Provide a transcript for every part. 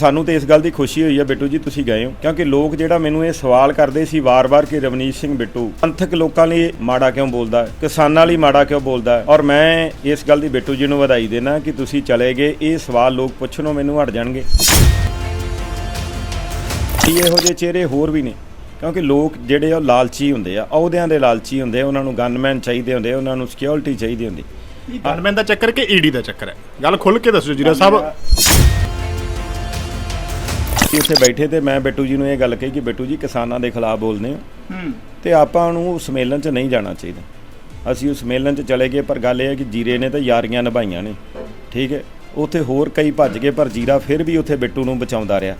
ਸਾਨੂੰ ਤੇ ਇਸ ਗੱਲ ਦੀ ਖੁਸ਼ੀ ਹੋਈ ਹੈ ਬਿੱਟੂ ਜੀ ਤੁਸੀਂ ਗਏ ਹੋ। ਕਿਉਂਕਿ ਲੋਕ ਜਿਹੜਾ ਮੈਨੂੰ ਇਹ ਸਵਾਲ ਕਰਦੇ ਸੀ ਵਾਰ-ਵਾਰ ਕਿ ਰਵਨੀਤ ਸਿੰਘ ਬਿੱਟੂ ਪੰਥਕ ਲੋਕਾਂ ਲਈ ਮਾੜਾ ਕਿਉਂ ਬੋਲਦਾ ਹੈ? ਕਿਸਾਨਾਂ ਲਈ ਮਾੜਾ ਕਿਉਂ ਬੋਲਦਾ ਹੈ? ਔਰ ਮੈਂ ਇਸ ਗੱਲ ਦੀ ਬਿੱਟੂ ਜੀ ਨੂੰ ਵਧਾਈ ਦੇਣਾ ਕਿ ਤੁਸੀਂ ਚਲੇ ਗਏ। ਇਹ ਸਵਾਲ ਲੋਕ ਪੁੱਛਣੋਂ ਮੈਨੂੰ ਹਟ ਜਾਣਗੇ। ਕੀ ਇਹੋ ਜਿਹੇ ਚਿਹਰੇ ਹੋਰ ਵੀ ਨੇ। ਕਿਉਂਕਿ ਲੋਕ ਜਿਹੜੇ ਉਹ ਲਾਲਚੀ ਹੁੰਦੇ ਆ। ਅਹੁਦਿਆਂ ਦੇ ਲਾਲਚੀ ਹੁੰਦੇ ਆ। ਉਹਨਾਂ ਨੂੰ ਗਨਮੈਨ ਚਾਹੀਦੇ ਹੁੰਦੇ ਉਹਨਾਂ ਨੂੰ ਸਿਕਿਉਰਿਟੀ ਚਾਹੀਦੀ ਹੁੰਦੀ। ਗਨਮੈਨ ਦਾ ਚੱਕਰ ਕਿ ਈਡੀ ਦਾ ਚੱਕਰ ਹੈ? ਗੱਲ ਖੁੱਲ ਕੇ ਦੱਸੋ ਜੀਰਾ ਸਾਹਿਬ। ਅਸੀਂ ਉੱਥੇ ਬੈਠੇ ਤੇ ਮੈਂ ਬਿੱਟੂ ਜੀ ਨੂੰ ਇਹ ਗੱਲ ਕਹੀ ਕਿ ਬਿੱਟੂ ਜੀ ਕਿਸਾਨਾਂ ਦੇ ਖਿਲਾਫ ਬੋਲਦੇ ਹੋ। ਤੇ ਆਪਾਂ ਨੂੰ ਉਸ ਸੰਮੇਲਨ 'ਚ ਨਹੀਂ ਜਾਣਾ ਚਾਹੀਦਾ। ਅਸੀਂ ਉਸ ਸੰਮੇਲਨ 'ਚ ਚਲੇ ਗਏ, ਪਰ ਗੱਲ ਇਹ ਹੈ ਕਿ ਜੀਰੇ ਨੇ ਤਾਂ ਯਾਰੀਆਂ ਨਿਭਾਈਆਂ ਨੇ। ਠੀਕ ਹੈ, ਉੱਥੇ ਹੋਰ ਕਈ ਭੱਜ ਗਏ, ਪਰ ਜੀਰਾ ਫਿਰ ਵੀ ਉੱਥੇ ਬਿੱਟੂ ਨੂੰ ਬਚਾਉਂਦਾ ਰਿਹਾ।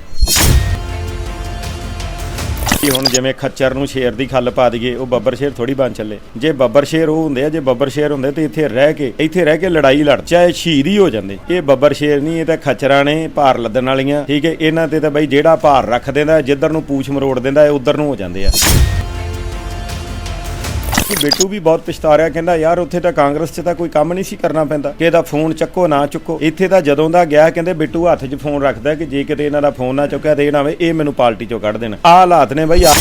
ਕਿ ਹੁਣ ਜਿਵੇਂ ਖੱਚਰ ਨੂੰ ਸ਼ੇਰ ਦੀ ਖੱਲ ਪਾ ਦਈਏ, ਉਹ ਬੱਬਰ ਸ਼ੇਰ ਥੋੜੀ ਬਣ ਚੱਲੇ। ਜੇ ਬੱਬਰ ਸ਼ੇਰ ਉਹ ਹੁੰਦੇ ਆ, ਜੇ ਬੱਬਰ ਸ਼ੇਰ ਹੁੰਦੇ ਤੇ ਇੱਥੇ ਰਹਿ ਕੇ, ਇੱਥੇ ਰਹਿ ਕੇ ਲੜਾਈ ਲੜ, ਚਾਹੇ ਸ਼ਹੀਦ ਹੀ ਹੋ ਜਾਂਦੇ। ਇਹ ਬੱਬਰ ਸ਼ੇਰ ਨਹੀਂ, ਇਹ ਤਾਂ ਖੱਚਰਾਂ ਨੇ ਭਾਰ ਲੱਦਣ ਵਾਲੀਆਂ, ਠੀਕ ਹੈ? ਇਹਨਾਂ ਤੇ ਤਾਂ ਬਈ ਜਿਹੜਾ ਭਾਰ ਰੱਖ ਦਿੰਦਾ, ਜਿੱਧਰ ਨੂੰ ਪੂਛ ਮਰੋੜ ਦਿੰਦਾ ਹੈ ਉਧਰ ਨੂੰ ਹੋ ਜਾਂਦੇ ਆ। ਕਿ ਬਿੱਟੂ ਵੀ ਬਹੁਤ ਪਛਤਾ ਰਿਹਾ ਕਹਿੰਦਾ ਯਾਰ ਉੱਥੇ ਤਾਂ ਕਾਂਗਰਸ 'ਚ ਤਾਂ ਕੋਈ ਕੰਮ ਨਹੀਂ ਸੀ ਕਰਨਾ ਪੈਂਦਾ। ਕਿ ਇਹਦਾ ਫੋਨ ਚੱਕੋ ਨਾ ਚੱਕੋ। ਇੱਥੇ ਤਾਂ ਜਦੋਂ ਦਾ ਗਿਆ ਕਹਿੰਦੇ ਬਿੱਟੂ ਹੱਥ 'ਚ ਫੋਨ ਰੱਖਦਾ ਕਿ ਜੇ ਕਿਤੇ ਇਹਨਾਂ ਦਾ ਫੋਨ ਨਾ ਚੁੱਕਿਆ ਤੇ ਇਹ ਨਾ ਹੋਵੇ ਇਹ ਮੈਨੂੰ ਪਾਰਟੀ 'ਚੋਂ ਕੱਢ ਦੇਣ। ਆਹ ਹਾਲਾਤ ਨੇ ਬਈ ਆ।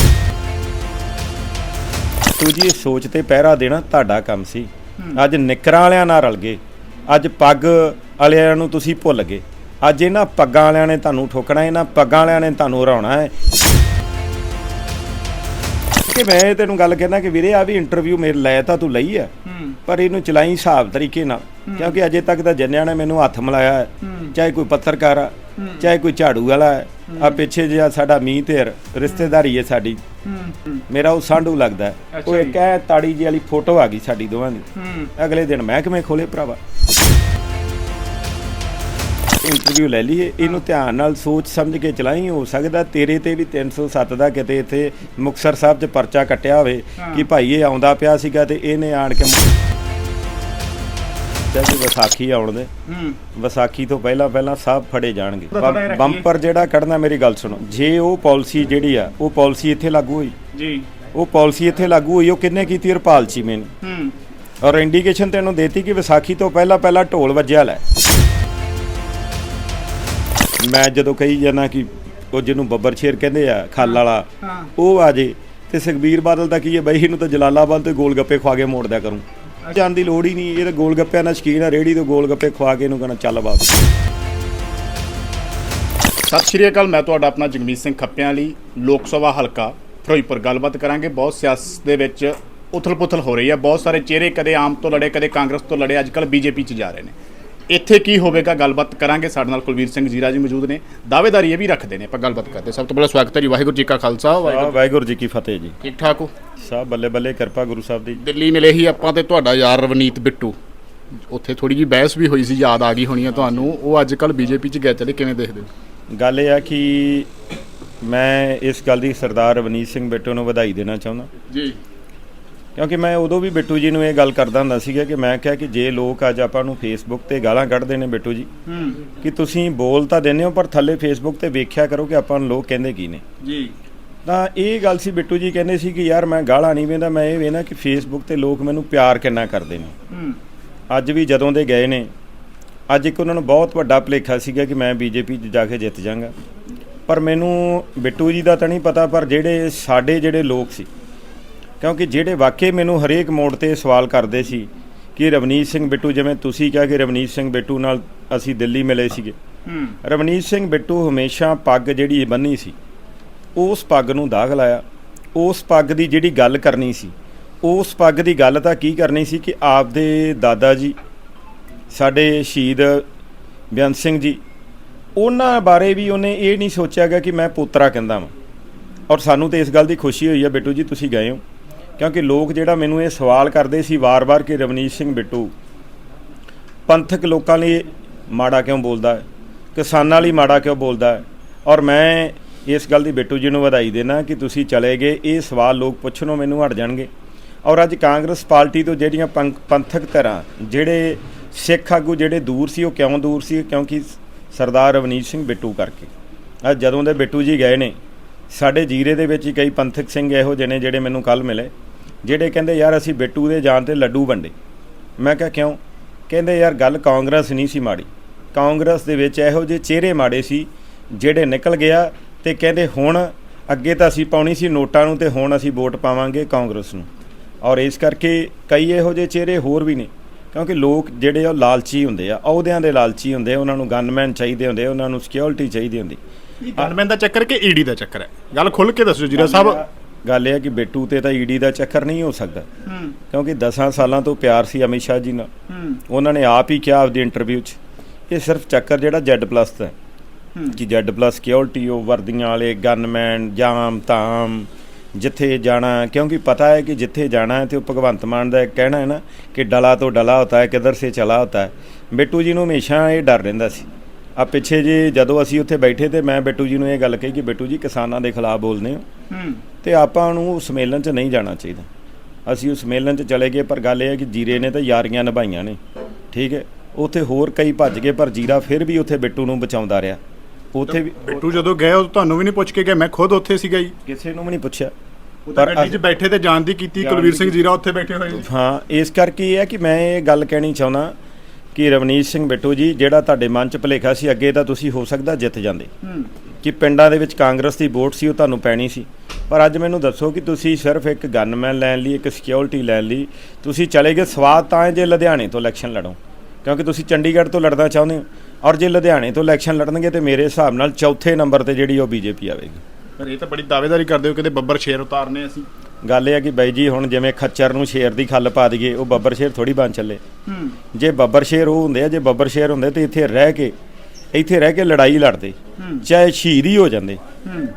ਤੂੰ ਜੀ ਇਹ ਸੋਚ ਤੇ ਪਹਿਰਾ ਦੇਣਾ ਤੁਹਾਡਾ ਕੰਮ ਸੀ। ਅੱਜ ਨਿਕਰਾਂ ਵਾਲਿਆਂ ਨਾਲ ਰਲ ਗਏ। ਅੱਜ ਪੱਗ ਵਾਲਿਆਂ ਨੂੰ ਤੁਸੀਂ ਭੁੱਲ ਗਏ। ਅੱਜ ਇਹਨਾਂ ਪੱਗਾਂ ਵਾਲਿਆਂ ਨੇ ਤੁਹਾਨੂੰ ਠੋਕਣਾ ਇਹਨਾਂ ਪੱਗਾਂ ਵਾਲਿਆਂ ਨੇ ਤੁਹਾਨੂੰ ਹਰਾਉਣਾ ਹੈ। ਕਿ ਮੈਂ ਤੈਨੂੰ ਗੱਲ ਕਹਿਣਾ ਕਿ ਵੀਰੇ ਆ ਵੀ ਇੰਟਰਵਿਊ ਮੇਰੇ ਲੈ ਤਾਂ ਤੂੰ ਲਈ ਆ ਪਰ ਇਹਨੂੰ ਚਲਾਈ ਹਿਸਾਬ ਤਰੀਕੇ ਨਾਲ ਕਿਉਂਕਿ ਅਜੇ ਤੱਕ ਤਾਂ ਜੰਨਿਆਂ ਨੇ ਮੈਨੂੰ ਹੱਥ ਮਿਲਾਇਆ ਹੈ ਚਾਹੇ ਕੋਈ ਪੱਤਰਕਾਰ ਆ ਚਾਹੇ ਕੋਈ ਝਾੜੂ ਵਾਲਾ ਹੈ ਆ ਪਿੱਛੇ ਜਿਹਾ ਸਾਡਾ ਮੀਂਹ ਧੇਰ ਰਿਸ਼ਤੇਦਾਰੀ ਹੈ ਸਾਡੀ। ਮੇਰਾ ਉਹ ਸਾਂਢੂ ਲੱਗਦਾ। ਉਹ ਇੱਕ ਤਾੜੀ ਜੀ ਵਾਲੀ ਫੋਟੋ ਆ ਗਈ ਸਾਡੀ ਦੋਵਾਂ ਦੀ। ਅਗਲੇ ਦਿਨ ਮੈਂ ਕਿਵੇਂ ਖੋਲੇ ਭਰਾਵਾ। ਇੰਟਰਵਿਊ ਲੈ ਲਈਏ। ਇਹਨੂੰ ਧਿਆਨ ਨਾਲ ਸੋਚ ਸਮਝ ਕੇ ਚਲਾਈ ਹੋ ਸਕਦਾ ਤੇਰੇ ਤੇ ਵੀ 307 ਦਾ ਕਿਤੇ ਇੱਥੇ ਮੁਕਸਰ ਸਾਹਿਬ 'ਚ ਪਰਚਾ ਕੱਟਿਆ ਹੋਵੇ ਕਿ ਭਾਈ ਇਹ ਆਉਂਦਾ ਪਿਆ ਸੀਗਾ ਤੇ ਇਹਨੇ ਆਣ ਕੇ ਜਦ ਵਿਸਾਖੀ ਆਉਣ ਦੇ। ਵਿਸਾਖੀ ਤੋਂ ਪਹਿਲਾਂ ਪਹਿਲਾਂ ਸਭ ਫੜੇ ਜਾਣਗੇ। ਬੰਪਰ ਜਿਹੜਾ ਕੱਢਣਾ ਮੇਰੀ ਗੱਲ ਸੁਣੋ। ਜੇ ਉਹ ਪਾਲਿਸੀ ਜਿਹੜੀ ਆ ਉਹ ਪਾਲਿਸੀ ਇੱਥੇ ਲਾਗੂ ਹੋਈ। ਜੀ। ਉਹ ਪਾਲਿਸੀ ਇੱਥੇ ਲਾਗੂ ਹੋਈ ਉਹ ਕਿੰਨੇ ਕੀਤੀ ਹਰਪਾਲ ਚੀਮੇ ਨੇ? ਹੂੰ। ਔਰ ਇੰਡੀਕੇਸ਼ਨ ਤੈਨੂੰ ਦੇਤੀ ਕਿ ਵਿਸਾਖੀ ਤੋਂ ਪਹਿਲਾਂ ਪਹਿਲਾਂ ਢੋਲ ਵੱਜਿਆ ਲੈ। ਮੈਂ ਜਦੋਂ ਕਹੀ ਜਾਣਾ ਕਿ ਉਹ ਜਿਹਨੂੰ ਬੱਬਰ ਸ਼ੇਰ ਕਹਿੰਦੇ ਆ ਖੱਲ ਵਾਲਾ ਹਾਂ। ਉਹ ਆ ਜੇ। ਤੇ ਸੁਖਬੀਰ ਬਾਦਲ ਦਾ ਕੀ ਹੈ ਬਈ ਇਹਨੂੰ ਤਾਂ ਜਲਾਲਾਬਾਦ ਤੇ ਗੋਲ ਗੱਪੇ ਖਵਾ ਕੇ ਮੋੜ ਦਿਆ ਕਰੂੰ ਜਾਣ ਦੀ ਲੋੜ ਹੀ ਨਹੀਂ ਇਹ ਤਾਂ ਗੋਲ ਗੱਪਿਆਂ ਨਾਲ ਸ਼ਕੀਨ ਆ ਰੇੜੀ ਤੋਂ ਗੋਲ ਗੱਪੇ ਖਵਾ ਕੇ ਇਹਨੂੰ ਕਹਣਾ ਚੱਲ ਬਾਪ ਸਤਿ ਸ਼੍ਰੀ ਅਕਾਲ ਮੈਂ ਤੁਹਾਡਾ ਆਪਣਾ ਜਗਮੀਤ ਸਿੰਘ ਖੱਪਿਆਂ ਲਈ ਲੋਕ ਸਭਾ ਹਲਕਾ ਫਿਰੋਜ਼ਪੁਰ ਗੱਲਬਾਤ ਕਰਾਂਗੇ। ਬਹੁਤ ਸਿਆਸਤ ਦੇ ਵਿੱਚ ਉਥਲ-ਪੁਥਲ ਹੋ ਰਹੀ ਹੈ ਬਹੁਤ ਸਾਰੇ ਚਿਹਰੇ ਕਦੇ ਆਮ ਤੋਂ ਲੜੇ ਕਦੇ ਕਾਂਗਰਸ ਤੋਂ ਲੜੇ ਅੱਜ ਕੱਲ ਬੀਜੇਪੀ 'ਚ ਜਾ ਰਹੇ ਨੇ। ਇੱਥੇ ਕੀ ਹੋਵੇਗਾ ਗੱਲਬਾਤ ਕਰਾਂਗੇ। ਸਾਡੇ ਨਾਲ ਕੁਲਵੀਰ ਸਿੰਘ ਜੀਰਾ ਜੀ ਮੌਜੂਦ ਨੇ। ਦਾਅਵੇਦਾਰੀ ਇਹ ਵੀ ਰੱਖਦੇ ਨੇ ਆਪਾਂ ਗੱਲਬਾਤ ਕਰਦੇ ਸਭ ਤੋਂ ਪਹਿਲਾਂ ਸਵਾਗਤ ਹੈ ਜੀ ਵਾਹਿਗੁਰੂ ਜੀ ਕਾ ਖਾਲਸਾ ਵਾਹਿਗੁਰੂ ਜੀ ਕੀ ਫਤਿਹ ਜੀ। ਠੀਕ ਠਾਕ ਹੋ? ਸਭ ਬੱਲੇ ਬੱਲੇ ਕਿਰਪਾ ਗੁਰੂ ਸਾਹਿਬ ਦੀ। ਦਿੱਲੀ ਮਿਲੇ ਹੀ ਆਪਾਂ ਤੇ ਤੁਹਾਡਾ ਯਾਰ ਰਵਨੀਤ ਬਿੱਟੂ। ਉੱਥੇ ਥੋੜੀ ਜਿਹੀ ਬਹਿਸ ਵੀ ਹੋਈ ਸੀ ਯਾਦ ਆ ਗਈ ਹੋਣੀ ਆ ਤੁਹਾਨੂੰ। ਉਹ ਅੱਜ ਕੱਲ ਬੀਜੇਪੀ 'ਚ ਗਿਆ ਚਲੇ ਕਿਵੇਂ ਦੇਖਦੇ ਹੋ? ਗੱਲ ਇਹ ਆ ਕਿ ਮੈਂ ਇਸ ਗੱਲ ਦੀ ਸਰਦਾਰ ਰਵਨੀਤ ਸਿੰਘ ਬਿੱਟੂ ਨੂੰ ਵਧਾਈ ਦੇਣਾ ਚਾਹੁੰਦਾ। ਜੀ। ਕਿਉਂਕਿ ਮੈਂ ਉਦੋਂ ਵੀ ਬਿੱਟੂ ਜੀ ਨੂੰ ਇਹ ਗੱਲ ਕਰਦਾ ਹੁੰਦਾ ਸੀਗਾ ਕਿ ਮੈਂ ਕਿਹਾ ਕਿ ਜੇ ਲੋਕ ਅੱਜ ਆਪਾਂ ਨੂੰ ਫੇਸਬੁੱਕ ਤੇ ਗਾਲਾਂ ਕੱਢਦੇ ਨੇ ਬਿੱਟੂ ਜੀ ਹੂੰ। ਕਿ ਤੁਸੀਂ ਬੋਲ ਤਾਂ ਦਿੰਦੇ ਹੋ ਪਰ ਥੱਲੇ ਫੇਸਬੁੱਕ ਤੇ ਵੇਖਿਆ ਕਰੋ ਕਿ ਆਪਾਂ ਨੂੰ ਲੋਕ ਕਹਿੰਦੇ ਕੀ ਨੇ। ਜੀ। ਤਾਂ ਇਹ ਗੱਲ ਸੀ ਬਿੱਟੂ ਜੀ ਕਹਿੰਦੇ ਸੀ ਕਿ ਯਾਰ ਮੈਂ ਗਾਲਾਂ ਨਹੀਂ ਵੇਂਦਾ ਮੈਂ ਇਹ ਵੇਂਦਾ ਕਿ ਫੇਸਬੁੱਕ ਤੇ ਲੋਕ ਮੈਨੂੰ ਪਿਆਰ ਕਿੰਨਾ ਕਰਦੇ ਨੇ। ਹੂੰ। ਅੱਜ ਵੀ ਜਦੋਂ ਦੇ ਗਏ ਨੇ ਅੱਜ ਇੱਕ ਉਹਨਾਂ ਨੂੰ ਬਹੁਤ ਵੱਡਾ ਭੁਲੇਖਾ ਸੀਗਾ ਕਿ ਮੈਂ ਬੀਜੇਪੀ 'ਚ ਜਾ ਕੇ ਜਿੱਤ ਜਾਵਾਂਗਾ। ਪਰ ਮੈਨੂੰ ਬਿੱਟੂ ਜੀ ਦਾ ਤਾਂ ਨਹੀਂ ਪਤਾ ਪਰ ਜਿਹੜੇ ਸਾਡੇ ਜਿਹੜੇ ਲੋਕ ਸੀ ਕਿਉਂਕਿ ਜਿਹੜੇ ਵਾਕਈ ਮੈਨੂੰ ਹਰੇਕ ਮੋੜ ਤੇ ਸਵਾਲ ਕਰਦੇ ਸੀ ਕਿ ਰਵਨੀਤ ਸਿੰਘ ਬਿੱਟੂ ਜਿਵੇਂ ਤੁਸੀਂ ਕਿਹਾ ਕਿ ਰਵਨੀਤ ਸਿੰਘ ਬਿੱਟੂ ਨਾਲ ਅਸੀਂ ਦਿੱਲੀ ਮਿਲੇ ਸੀਗੇ। ਰਵਨੀਤ ਸਿੰਘ ਬਿੱਟੂ ਹਮੇਸ਼ਾ ਪੱਗ ਜਿਹੜੀ ਬੰਨੀ ਸੀ ਉਸ ਪੱਗ ਨੂੰ ਦਾਗ ਲਾਇਆ। ਉਸ ਪੱਗ ਦੀ ਜਿਹੜੀ ਗੱਲ ਕਰਨੀ ਸੀ ਉਸ ਪੱਗ ਦੀ ਗੱਲ ਤਾਂ ਕੀ ਕਰਨੀ ਸੀ ਕਿ ਆਪਦੇ ਦਾਦਾ ਜੀ ਸਾਡੇ ਸ਼ਹੀਦ ਬੇਅੰਤ ਸਿੰਘ ਜੀ ਉਹਨਾਂ ਬਾਰੇ ਵੀ ਉਹਨੇ ਇਹ ਨਹੀਂ ਸੋਚਿਆਗਾ ਕਿ ਮੈਂ ਪੋਤਰਾ ਕਹਿੰਦਾ ਵਾਂ। ਔਰ ਸਾਨੂੰ ਤੇ ਇਸ ਗੱਲ ਦੀ ਖੁਸ਼ੀ ਹੋਈ ਹੈ ਬਿੱਟੂ ਜੀ ਤੁਸੀਂ ਗਏ ਹੋ। ਕਿਉਂਕਿ ਲੋਕ ਜਿਹੜਾ ਮੈਨੂੰ ਇਹ ਸਵਾਲ ਕਰਦੇ ਸੀ ਵਾਰ-ਵਾਰ ਕਿ ਰਵਨੀਤ ਸਿੰਘ ਬਿੱਟੂ ਪੰਥਕ ਲੋਕਾਂ ਲਈ ਮਾੜਾ ਕਿਉਂ ਬੋਲਦਾ ਹੈ? ਕਿਸਾਨਾਂ ਲਈ ਮਾੜਾ ਕਿਉਂ ਬੋਲਦਾ ਹੈ? ਔਰ ਮੈਂ ਇਸ ਗੱਲ ਦੀ ਬਿੱਟੂ ਜੀ ਨੂੰ ਵਧਾਈ ਦੇਣਾ ਕਿ ਤੁਸੀਂ ਚਲੇ ਗਏ, ਇਹ ਸਵਾਲ ਲੋਕ ਪੁੱਛਣੋਂ ਮੈਨੂੰ ਹਟ ਜਾਣਗੇ। ਔਰ ਅੱਜ ਕਾਂਗਰਸ ਪਾਰਟੀ ਤੋਂ ਜਿਹੜੀਆਂ ਪੰਕ- ਪੰਥਕ ਧਰਾਂ, ਜਿਹੜੇ ਸਿੱਖ ਆਗੂ ਜਿਹੜੇ ਦੂਰ ਸੀ, ਉਹ ਕਿਉਂ ਦੂਰ ਸੀ? ਕਿਉਂਕਿ ਸਰਦਾਰ ਰਵਨੀਤ ਸਿੰਘ ਬਿੱਟੂ ਕਰਕੇ। ਅੱਜ ਜਦੋਂ ਦੇ ਬਿੱਟੂ ਜੀ ਗਏ ਨੇ, ਸਾਡੇ ਜੀਰੇ ਦੇ ਵਿੱਚ ਹੀ ਕਈ ਪੰਥਕ ਸਿੰਘ ਇਹੋ ਜਿਹੇ ਨੇ ਜਿਹੜੇ ਮੈਨੂੰ ਕੱਲ ਮਿਲੇ। ਜਿਹੜੇ ਕਹਿੰਦੇ ਯਾਰ ਅਸੀਂ ਬਿੱਟੂ ਦੇ ਜਾਣ ਤੇ ਲੱਡੂ ਵੰਡੇ। ਮੈਂ ਕਿਹਾ ਕਿਉਂ? ਕਹਿੰਦੇ ਯਾਰ ਗੱਲ ਕਾਂਗਰਸ ਨਹੀਂ ਸੀ ਮਾੜੀ। ਕਾਂਗਰਸ ਦੇ ਵਿੱਚ ਇਹੋ ਜਿਹੇ ਚਿਹਰੇ ਮਾੜੇ ਸੀ ਜਿਹੜੇ ਨਿਕਲ ਗਿਆ ਤੇ ਕਹਿੰਦੇ ਹੁਣ ਅੱਗੇ ਤਾਂ ਅਸੀਂ ਪਾਉਣੀ ਸੀ ਨੋਟਾਂ ਨੂੰ ਤੇ ਹੁਣ ਅਸੀਂ ਵੋਟ ਪਾਵਾਂਗੇ ਕਾਂਗਰਸ ਨੂੰ। ਔਰ ਇਸ ਕਰਕੇ ਕਈ ਇਹੋ ਜਿਹੇ ਚਿਹਰੇ ਹੋਰ ਵੀ ਨੇ ਕਿਉਂਕਿ ਲੋਕ ਜਿਹੜੇ ਆ ਉਹ ਲਾਲਚੀ ਹੁੰਦੇ ਆ ਅਹੁਦਿਆਂ ਦੇ ਲਾਲਚੀ ਹੁੰਦੇ ਆ ਉਹਨਾਂ ਨੂੰ ਗਨਮੈਨ ਚਾਹੀਦੇ ਹੁੰਦੇ ਉਹਨਾਂ ਨੂੰ ਸਿਕਿਉਰਿਟੀ ਚਾਹੀਦੀ ਹੁੰਦੀ। ਗਨਮੈਨ ਦਾ ਚੱਕਰ ਕਿ ਈਡੀ ਦਾ ਚੱਕਰ ਹੈ? ਗੱਲ ਖੁੱਲ ਕੇ ਦੱਸੋ ਜੀਰਾ ਸਾਹਿਬ। ਗੱਲ ਇਹ ਹੈ ਕਿ ਬੇਟੂ ਤੇ ਤਾਂ ਈਡੀ ਦਾ ਚੱਕਰ ਨਹੀਂ ਹੋ ਸਕਦਾ। ਹੂੰ। ਕਿਉਂਕਿ 10 ਸਾਲਾਂ ਤੋਂ ਪਿਆਰ ਸੀ ਅਮਿਤ ਸ਼ਾਹ ਜੀ ਨਾਲ। ਹੂੰ। ਉਹਨਾਂ ਨੇ ਆਪ ਹੀ ਕਿਹਾ ਆਪਦੀ ਇੰਟਰਵਿਊ 'ਚ ਇਹ ਸਿਰਫ ਚੱਕਰ ਜਿਹੜਾ Z+ ਦਾ ਹੈ। ਕਿ Z+ ਸਿਕਿਉਰਿਟੀ ਉਹ ਵਰਦੀਆਂ ਵਾਲੇ ਗਨਮੈਨ ਜਾਮ ਤਾਮ ਜਿੱਥੇ ਜਾਣਾ ਕਿਉਂਕਿ ਪਤਾ ਹੈ ਕਿ ਜਿੱਥੇ ਜਾਣਾ ਹੈ ਤੇ ਉਹ ਭਗਵੰਤ ਮਾਨ ਦਾ ਕਹਿਣਾ ਹੈ ਨਾ ਕਿ ਡਲਾ ਤੋਂ ਡਲਾ ਹੁੰਦਾ ਹੈ ਕਿਧਰ ਸੇ ਚਲਾ ਹੁੰਦਾ ਹੈ। ਬਿੱਟੂ ਜੀ ਨੂੰ ਹਮੇਸ਼ਾ ਇਹ ਡਰ ਰਹਿੰਦਾ ਸੀ। ਆ ਪਿੱਛੇ ਜੇ ਜਦੋਂ ਅਸੀਂ ਉੱਥੇ ਬੈਠੇ ਤੇ ਮੈਂ ਬਿੱਟੂ ਜੀ ਨੂੰ ਇਹ ਗੱਲ ਕਹੀ ਕਿ ਬਿੱਟੂ ਜੀ ਕਿਸਾਨਾਂ ਦੇ ਖਿਲਾਫ ਬੋਲਦੇ ਹੂੰ। ਤੇ ਆਪਾਂ ਨੂੰ ਉਸ ਸੰਮੇਲਨ 'ਚ ਨਹੀਂ ਜਾਣਾ ਚਾਹੀਦਾ। ਅਸੀਂ ਉਸ ਸੰਮੇਲਨ 'ਚ ਚਲੇ ਗਏ ਪਰ ਗੱਲ ਇਹ ਹੈ ਕਿ ਜੀਰੇ ਨੇ ਤਾਂ ਯਾਰੀਆਂ ਨਿਭਾਈਆਂ ਨੇ। ਠੀਕ ਹੈ? ਉੱਥੇ ਹੋਰ ਕਈ ਭੱਜ ਗਏ ਪਰ ਜੀਰਾ ਫਿਰ ਵੀ ਉੱਥੇ ਬਿੱਟੂ ਨੂੰ ਬਚਾਉਂਦਾ ਰਿਹਾ। ਉੱਥੇ ਵੀ ਬਿੱਟੂ ਜਦੋਂ ਗਏ ਉਹ ਤੁਹਾਨੂੰ ਵੀ ਨਹੀਂ ਪੁੱਛ ਕੇ ਗਏ ਮੈਂ ਖੁਦ ਉੱਥੇ ਸੀਗਾ ਜੀ। ਕਿਸੇ ਨੂੰ ਵੀ ਨਹੀਂ ਪੁੱਛਿਆ। ਪਰ ਗੱਡੀ 'ਚ ਬੈਠੇ ਤੇ ਜਾਣ ਦੀ ਕੀਤੀ ਕੁਲਵੀਰ ਸਿੰਘ ਜੀਰਾ ਉੱਥੇ ਬੈਠੇ ਹੋਏ। ਹਾਂ ਇਸ ਕਰਕੇ ਇਹ ਹੈ ਕਿ ਮੈਂ ਇਹ ਗੱਲ ਕਹਿਣੀ ਚਾਹੁੰਦਾ ਕਿ ਰਵਨੀਤ ਸਿੰਘ ਬਿੱਟੂ ਜੀ ਜਿਹੜਾ ਤੁਹਾਡੇ ਮਨ 'ਚ ਭੁਲੇਖਾ ਸੀ ਅੱਗੇ ਤਾਂ ਤੁਸੀਂ ਹੋ ਸਕਦਾ ਜਿੱਤ ਜਾਂਦੇ। ਕਿ ਪਿੰਡਾਂ ਦੇ ਵਿੱਚ ਕਾਂਗਰਸ ਦੀ ਵੋਟ ਸੀ ਉਹ ਤੁਹਾਨੂੰ ਪੈਣੀ ਸੀ। ਪਰ ਅੱਜ ਮੈਨੂੰ ਦੱਸੋ ਕਿ ਤੁਸੀਂ ਸਿਰਫ ਇੱਕ ਗਨਮੈਨ ਲੈਣ ਲਈ ਇੱਕ ਸਿਕਿਉਰਿਟੀ ਲੈਣ ਲਈ ਤੁਸੀਂ ਚਲੇ ਗਏ ਸਵਾਦ ਤਾਂ ਹੈ ਜੇ ਲੁਧਿਆਣੇ ਤੋਂ ਇਲੈਕਸ਼ਨ ਲੜੋ ਕਿਉਂਕਿ ਤੁਸੀਂ ਚੰਡੀਗੜ੍ਹ ਤੋਂ ਲੜਨਾ ਚਾਹੁੰਦੇ ਹੋ। ਔਰ ਜੇ ਲੁਧਿਆਣੇ ਤੋਂ ਇਲੈਕਸ਼ਨ ਲੜਨਗੇ ਤੇ ਮੇਰੇ ਹਿਸਾਬ ਨਾਲ ਚੌਥੇ ਨੰਬਰ ਤੇ ਜਿਹੜੀ ਉਹ ਬੀਜੇਪੀ ਆਵੇਗੀ। ਪਰ ਇਹ ਤਾਂ ਬੜੀ ਦਾਅਵੇਦਾਰੀ ਕਰਦੇ ਹੋ ਕਿਤੇ ਬੱਬਰ ਸ਼ੇਰ ਉਤਾਰਨੇ ਅਸੀਂ। ਗੱਲ ਇਹ ਹੈ ਕਿ ਬਾਈ ਜੀ ਹੁਣ ਜਿਵੇਂ ਖੱਚਰ ਨੂੰ ਸ਼ੇਰ ਦੀ ਖੱਲ ਪਾ ਦਈਏ ਉਹ ਬੱਬਰ ਸ਼ੇਰ ਥੋੜੀ ਬਣ ਚੱਲੇ। ਹੂੰ। ਜੇ ਬੱਬਰ ਸ਼ੇਰ ਉਹ ਹੁੰਦੇ ਆ ਜੇ ਬੱਬਰ ਸ਼ੇਰ ਹੁੰਦੇ ਤੇ ਇੱਥੇ ਰਹਿ ਕੇ ਇੱਥੇ ਰਹਿ ਕੇ ਲੜਾਈ ਲੜਦੇ। ਚਾਹੇ ਸ਼ਹੀਦ ਹੀ ਹੋ ਜਾਂਦੇ।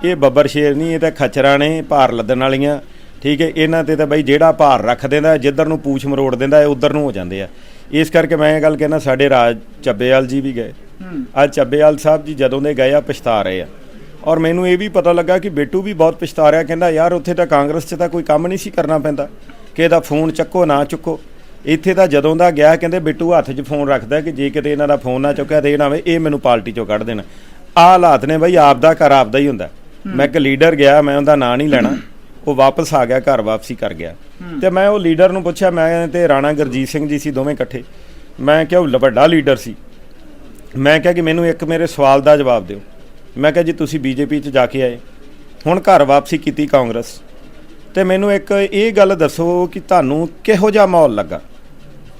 ਇਹ ਬੱਬਰ ਸ਼ੇਰ ਨਹੀਂ ਇਹ ਤਾਂ ਖਚਰਾਂ ਨੇ ਭਾਰ ਲੱਦਣ ਵਾਲੀਆਂ। ਠੀਕ ਹੈ ਇਹਨਾਂ ਤੇ ਤਾਂ ਬਈ ਜਿਹੜਾ ਭਾਰ ਰੱਖ ਦਿੰਦਾ ਜਿੱਧਰ ਨੂੰ ਪੂਛ ਮਰੋੜ ਦਿੰਦਾ ਇਹ ਉਧਰ ਨੂੰ ਹੋ ਜਾਂਦੇ ਆ। ਇਸ ਕਰਕੇ ਮੈਂ ਇਹ ਗੱਲ ਕਹਿਣਾ ਸਾਡੇ ਰਾਜ ਚੱਬੇਵਾਲ ਜੀ ਵੀ ਗਏ। ਅੱਜ ਚੱਬੇਵਾਲ ਸਾਹਿਬ ਜੀ ਜਦੋਂ ਦੇ ਗਏ ਆ ਪਛਤਾ ਰਹੇ ਆ। ਔਰ ਮੈਨੂੰ ਇਹ ਵੀ ਪਤਾ ਲੱਗਾ ਕਿ ਬੇਟੂ ਵੀ ਬਹੁਤ ਪਛਤਾ ਰਿਹਾ ਕਹਿੰਦਾ ਯਾਰ ਉੱਥੇ ਤਾਂ ਕਾਂਗਰਸ 'ਚ ਤਾਂ ਕੋਈ ਕੰਮ ਨਹੀਂ ਸੀ ਕਰਨਾ ਪੈਂਦਾ। ਕਿ ਇਹਦਾ ਫੋਨ ਚੱਕੋ ਨਾ ਚੁੱਕੋ। ਇੱਥੇ ਤਾਂ ਜਦੋਂ ਦਾ ਗਿਆ ਕਹਿੰਦੇ ਬਿੱਟੂ ਹੱਥ 'ਚ ਫੋਨ ਰੱਖਦਾ ਕਿ ਜੇ ਕਿਤੇ ਇਹਨਾਂ ਦਾ ਫੋਨ ਨਾ ਚੁੱਕਿਆ ਤੇ ਇਹ ਨਾ ਹੋਵੇ ਇਹ ਮੈਨੂੰ ਪਾਰਟੀ 'ਚੋਂ ਕੱਢ ਦੇਣ। ਆਹ ਹਾਲਾਤ ਨੇ ਬਈ ਆਪਦਾ ਘਰ ਆਪਦਾ ਹੀ ਹੁੰਦਾ। ਮੈਂ ਇੱਕ ਲੀਡਰ ਗਿਆ ਮੈਂ ਉਹਦਾ ਨਾਂ ਨਹੀਂ ਲੈਣਾ। ਉਹ ਵਾਪਸ ਆ ਗਿਆ ਘਰ ਵਾਪਸੀ ਕਰ ਗਿਆ। ਤੇ ਮੈਂ ਉਹ ਲੀਡਰ ਨੂੰ ਪੁੱਛਿਆ ਮੈਂ ਤੇ ਰਾਣਾ ਗੁਰਜੀਤ ਸਿੰਘ ਜੀ ਸੀ ਦੋਵੇਂ ਇਕੱਠੇ। ਮੈਂ ਕਿਹਾ ਉਹ ਵੱਡਾ ਲੀਡਰ ਸੀ। ਮੈਂ ਕਿਹਾ ਕਿ ਮੈਨੂੰ ਇੱਕ ਮੇਰੇ ਸਵਾਲ ਦਾ ਜਵਾਬ ਦਿਓ। ਮੈਂ ਕਿਹਾ ਜੀ ਤੁਸੀਂ ਬੀਜੇਪੀ 'ਚ ਜਾ ਕੇ ਆਏ। ਹੁਣ ਘਰ ਵਾਪਸੀ ਕੀਤੀ ਕਾਂਗਰਸ। ਤੇ ਮੈਨੂੰ ਇੱਕ ਇਹ ਗੱਲ ਦੱਸੋ ਕਿ ਤੁਹਾਨੂੰ ਕਿਹੋ ਜਿਹਾ ਮਾਹੌਲ ਲੱਗਾ?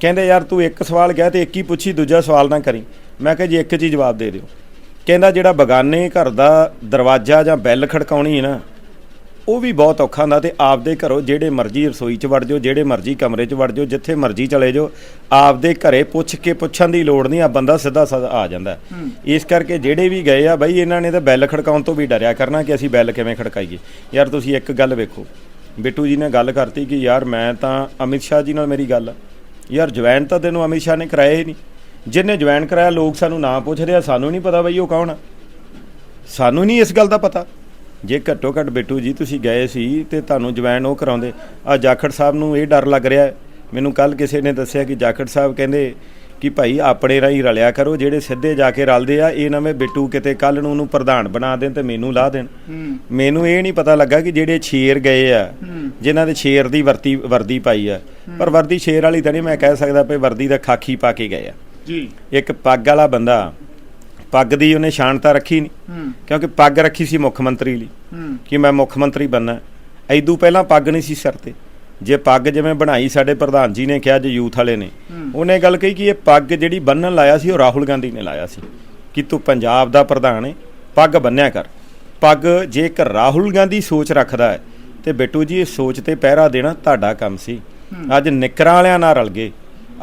ਕਹਿੰਦੇ ਯਾਰ ਤੂੰ ਇੱਕ ਸਵਾਲ ਗਿਆ ਤੇ ਇੱਕ ਹੀ ਪੁੱਛੀ ਦੂਜਾ ਸਵਾਲ ਨਾ ਕਰੀ। ਮੈਂ ਕਿਹਾ ਜੀ ਇੱਕ 'ਚ ਹੀ ਜਵਾਬ ਦੇ ਦਿਓ। ਕਹਿੰਦਾ ਜਿਹੜਾ ਬਗਾਨੇ ਘਰ ਦਾ ਦਰਵਾਜ਼ਾ ਜਾਂ ਬੈਲ ਖੜਕਾਉਣੀ ਹੈ ਨਾ ਉਹ ਵੀ ਬਹੁਤ ਔਖਾ ਹੁੰਦਾ ਤੇ ਆਪਦੇ ਘਰੋਂ ਜਿਹੜੇ ਮਰਜ਼ੀ ਰਸੋਈ 'ਚ ਵੜ ਜਾਓ ਜਿਹੜੇ ਮਰਜ਼ੀ ਕਮਰੇ 'ਚ ਵੜ ਜਾਓ ਜਿੱਥੇ ਮਰਜ਼ੀ ਚਲੇ ਜਾਓ ਆਪਦੇ ਘਰੇ ਪੁੱਛ ਕੇ ਪੁੱਛਣ ਦੀ ਲੋੜ ਨਹੀਂ ਆ ਬੰਦਾ ਸਿੱਧਾ ਸਾਦਾ ਆ ਜਾਂਦਾ। ਇਸ ਕਰਕੇ ਜਿਹੜੇ ਵੀ ਗਏ ਆ ਬਾਈ ਇਹਨਾਂ ਨੇ ਤਾਂ ਬੈਲ ਖੜਕਾਉਣ ਤੋਂ ਵੀ ਡਰਿਆ ਕਰਨਾ ਕਿ ਅਸੀਂ ਬੈਲ ਕਿਵੇਂ ਖੜਕਾਈਏ। ਯਾਰ ਤੁਸੀਂ ਇੱਕ ਗੱਲ ਵੇਖੋ ਬਿੱਟੂ ਜੀ ਨੇ ਗੱਲ ਕਰਤੀ ਕਿ ਯਾਰ ਮੈਂ ਤਾਂ ਅਮਿਤ ਸ਼ਾਹ ਜੀ ਨਾਲ ਮੇਰੀ ਗੱਲ ਆ। ਯਾਰ ਜਵੈਨ ਤਾਂ ਤੈਨੂੰ ਅਮਿਤ ਸ਼ਾਹ ਨੇ ਕਰਾਇਆ ਹੀ ਨਹੀਂ। ਜਿਹਨੇ ਜਵੈਨ ਕਰਾਇਆ, ਲੋਕ ਸਾਨੂੰ ਨਾਂ ਪੁੱਛਦੇ ਆ, ਸਾਨੂੰ ਨਹੀਂ ਪਤਾ ਬਈ ਉਹ ਕੌਣ ਆ। ਸਾਨੂੰ ਨਹੀਂ ਇਸ ਗੱਲ ਦਾ ਪਤਾ। ਜੇ ਘੱਟੋ ਘੱਟ ਬਿੱਟੂ ਜੀ, ਤੁਸੀਂ ਗਏ ਸੀ ਤੇ ਤੁਹਾਨੂੰ ਜਵੈਨ ਉਹ ਕਰਾਉਂਦੇ। ਆ ਜਾਖੜ ਸਾਹਿਬ ਨੂੰ ਇਹ ਡਰ ਲੱਗ ਰਿਹਾ ਮੈਨੂੰ ਕੱਲ ਕਿਸੇ ਨੇ ਦੱਸਿਆ ਕਿ ਜਾਖੜ ਸਾਹਿਬ ਕਹਿੰਦੇ ਕਿ ਭਾਈ ਆਪਣੇ ਰਾਹੀਂ ਰਲਿਆ ਕਰੋ ਜਿਹੜੇ ਸਿੱਧੇ ਜਾ ਕੇ ਰਲਦੇ ਆ ਇਹ ਨਵੇਂ ਬਿੱਟੂ ਕਿਤੇ ਕੱਲ ਨੂੰ ਉਹਨੂੰ ਪ੍ਰਧਾਨ ਬਣਾ ਦੇਣ ਤੇ ਮੈਨੂੰ ਲਾ ਦੇਣ। ਮੈਨੂੰ ਇਹ ਨਹੀਂ ਪਤਾ ਲੱਗਾ ਕਿ ਜਿਹੜੇ ਸ਼ੇਰ ਗਏ ਆ। ਜਿਨ੍ਹਾਂ ਦੇ ਸ਼ੇਰ ਦੀ ਵਰਤੀ ਵਰਦੀ ਪਾਈ ਆ। ਪਰ ਵਰਦੀ ਸ਼ੇਰ ਵਾਲੀ ਤਾਂ ਨਹੀਂ ਮੈਂ ਕਹਿ ਸਕਦਾ ਪਈ ਵਰਦੀ ਦਾ ਖਾਕੀ ਪਾ ਕੇ ਗਏ ਆ। ਜੀ। ਇੱਕ ਪੱਗ ਵਾਲਾ ਬੰਦਾ ਪੱਗ ਦੀ ਉਹਨੇ ਸ਼ਾਨਤਾ ਰੱਖੀ ਨਹੀਂ ਕਿਉਂਕਿ ਪੱਗ ਰੱਖੀ ਸੀ ਮੁੱਖ ਮੰਤਰੀ ਲਈ ਕਿ ਮੈਂ ਮੁੱਖ ਮੰਤਰੀ ਬੰਨਾ। ਐਦੂ ਪਹਿਲਾਂ ਪੱਗ ਨਹੀਂ ਸੀ ਸਿਰ ਤੇ ਜੇ ਪੱਗ ਜਿਵੇਂ ਬਣਾਈ ਸਾਡੇ ਪ੍ਰਧਾਨ ਜੀ ਨੇ ਕਿਹਾ ਜੇ ਯੂਥ ਵਾਲੇ ਨੇ। ਉਹਨੇ ਗੱਲ ਕਹੀ ਕਿ ਇਹ ਪੱਗ ਜਿਹੜੀ ਬੰਨਣ ਲਾਇਆ ਸੀ ਉਹ ਰਾਹੁਲ ਗਾਂਧੀ ਨੇ ਲਾਇਆ ਸੀ। ਕਿ ਤੂੰ ਪੰਜਾਬ ਦਾ ਪ੍ਰਧਾਨ ਹੈ ਪੱਗ ਬੰਨਿਆ ਕਰ। ਪੱਗ ਜੇਕਰ ਰਾਹੁਲ ਗਾਂਧੀ ਸੋਚ ਰੱਖਦਾ ਹੈ ਤੇ ਬਿੱਟੂ ਜੀ ਇਹ ਸੋਚ ਤੇ ਪਹਿਰਾ ਦੇਣਾ ਤੁਹਾਡਾ ਕੰਮ ਸੀ। ਅੱਜ ਨਿਕਰਾਂ ਵਾਲਿਆਂ ਨਾਲ ਰਲ ਗਏ।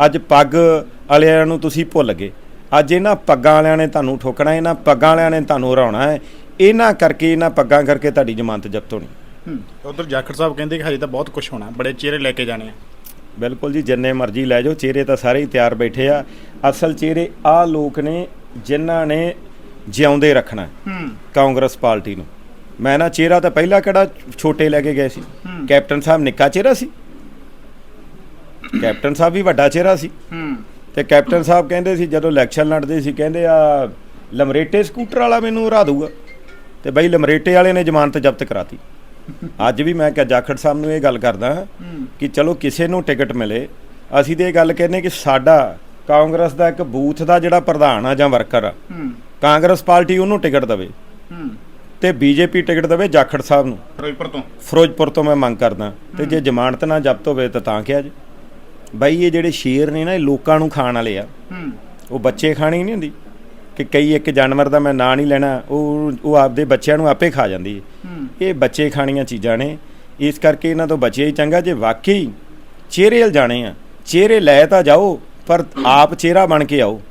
ਅੱਜ ਪੱਗ ਵਾਲਿਆਂ ਨੂੰ ਤੁਸੀਂ ਭੁੱਲ ਗਏ। ਅੱਜ ਇਹਨਾਂ ਪੱਗਾਂ ਵਾਲਿਆਂ ਨੇ ਤੁਹਾਨੂੰ ਠੋਕਣਾ ਇਹਨਾਂ ਪੱਗਾਂ ਵਾਲਿਆਂ ਨੇ ਤੁਹਾਨੂੰ ਹਰਾਉਣਾ ਹੈ। ਇਹਨਾਂ ਕਰਕੇ ਇਹਨਾਂ ਪੱਗਾਂ ਕਰਕੇ ਤੁਹਾਡੀ ਜ਼ਮਾਨਤ ਜ਼ਬਤ ਹੋਣੀ। ਉਧਰ ਜਾਖੜ ਸਾਹਿਬ ਕਹਿੰਦੇ ਕਿ ਹਜੇ ਤਾਂ ਬਹੁਤ ਕੁਝ ਹੋਣਾ ਬੜੇ ਚਿਹਰੇ ਲੈ ਕੇ ਜਾਣੇ ਆ। ਬਿਲਕੁਲ ਜੀ ਜਿੰਨੇ ਮਰਜ਼ੀ ਲੈ ਜਾਓ ਚਿਹਰੇ ਤਾਂ ਸਾਰੇ ਹੀ ਤਿਆਰ ਬੈਠੇ ਆ। ਅਸਲ ਚਿਹਰੇ ਆ ਲੋਕ ਨੇ ਜਿਨ੍ਹਾਂ ਨੇ ਜਿਉਂਦੇ ਰੱਖਣਾ ਕਾਂਗਰਸ ਪਾਰਟੀ ਨੂੰ। ਮੈਂ ਨਾ ਚਿਹਰਾ ਤਾਂ ਪਹਿਲਾਂ ਕਿਹੜਾ ਛੋਟੇ ਲੈ ਕੇ ਗਏ ਸੀ। ਕੈਪਟਨ ਸਾਹਿਬ ਨਿੱਕਾ ਚਿਹਰਾ ਸੀ। ਕੈਪਟਨ ਸਾਹਿਬ ਵੀ ਵੱਡਾ ਚਿਹਰਾ ਸੀ। ਹੂੰ। ਤੇ ਕੈਪਟਨ ਸਾਹਿਬ ਕਹਿੰਦੇ ਸੀ ਜਦੋਂ ਇਲੈਕਸ਼ਨ ਲੜਦੇ ਸੀ ਕਹਿੰਦੇ ਆ ਲਮਰੇਟੇ ਸਕੂਟਰ ਵਾਲਾ ਮੈਨੂੰ ਹਰਾ ਦੂਗਾ ਤੇ ਬਈ ਲਮਰੇਟੇ ਵਾਲੇ ਨੇ ਜ਼ਮਾਨਤ ਜ਼ਬਤ ਕਰਾਤੀ। ਅੱਜ ਵੀ ਮੈਂ ਕਿਹਾ ਜਾਖੜ ਸਾਹਿਬ ਨੂੰ ਇਹ ਗੱਲ ਕਰਦਾ ਕਿ ਚਲੋ ਕਿਸੇ ਨੂੰ ਟਿਕਟ ਮਿਲੇ। ਅਸੀਂ ਤੇ ਇਹ ਗੱਲ ਕਹਿੰਦੇ ਕਿ ਸਾਡਾ ਕਾਂਗਰਸ ਦਾ ਇੱਕ ਬੂਥ ਦਾ ਜਿਹੜਾ ਪ੍ਰਧਾਨ ਆ ਜਾਂ ਵਰਕਰ ਆ ਕਾਂਗਰਸ ਪਾਰਟੀ ਉਹਨੂੰ ਟਿਕਟ ਦੇਵੇ ਤੇ ਬੀਜੇਪੀ ਟਿਕਟ ਦੇਵੇ ਜਾਖੜ ਸਾਹਿਬ ਨੂੰ। ਫਿਰੋਜ਼ਪੁਰ ਤੋਂ? ਫਿਰੋਜ਼ਪੁਰ ਤੋਂ ਮੈਂ ਮੰਗ ਕਰਦਾ ਤੇ ਜੇ ਜ਼ਮਾਨਤ ਨਾ ਜ਼ਬਤ ਹੋਵੇ ਤਾਂ ਤਾਂ ਕਿਹਾ ਜੀ। ਬਾਈ ਇਹ ਜਿਹੜੇ ਸ਼ੇਰ ਨੇ ਨਾ ਇਹ ਲੋਕਾਂ ਨੂੰ ਖਾਣ ਵਾਲੇ ਆ। ਉਹ ਬੱਚੇ ਖਾਣੀ ਨਹੀਂ ਹੁੰਦੀ। ਕਿ ਕਈ ਇੱਕ ਜਾਨਵਰ ਦਾ ਮੈਂ ਨਾਂ ਨਹੀਂ ਲੈਣਾ ਉਹ ਉਹ ਆਪਦੇ ਬੱਚਿਆਂ ਨੂੰ ਆਪੇ ਖਾ ਜਾਂਦੀ ਹੈ। ਇਹ ਬੱਚੇ ਖਾਣੀਆਂ ਚੀਜ਼ਾਂ ਨੇ। ਇਸ ਕਰਕੇ ਇਹਨਾਂ ਤੋਂ ਬਚੇ ਹੀ ਚੰਗਾ ਜੇ ਵਾਕਈ ਚਿਹਰੇ ਹਲ ਜਾਣੇ ਆ ਚਿਹਰੇ ਲੈ ਤਾਂ ਜਾਓ ਪਰ ਆਪ ਚਿਹਰਾ ਬਣ ਕੇ ਆਓ।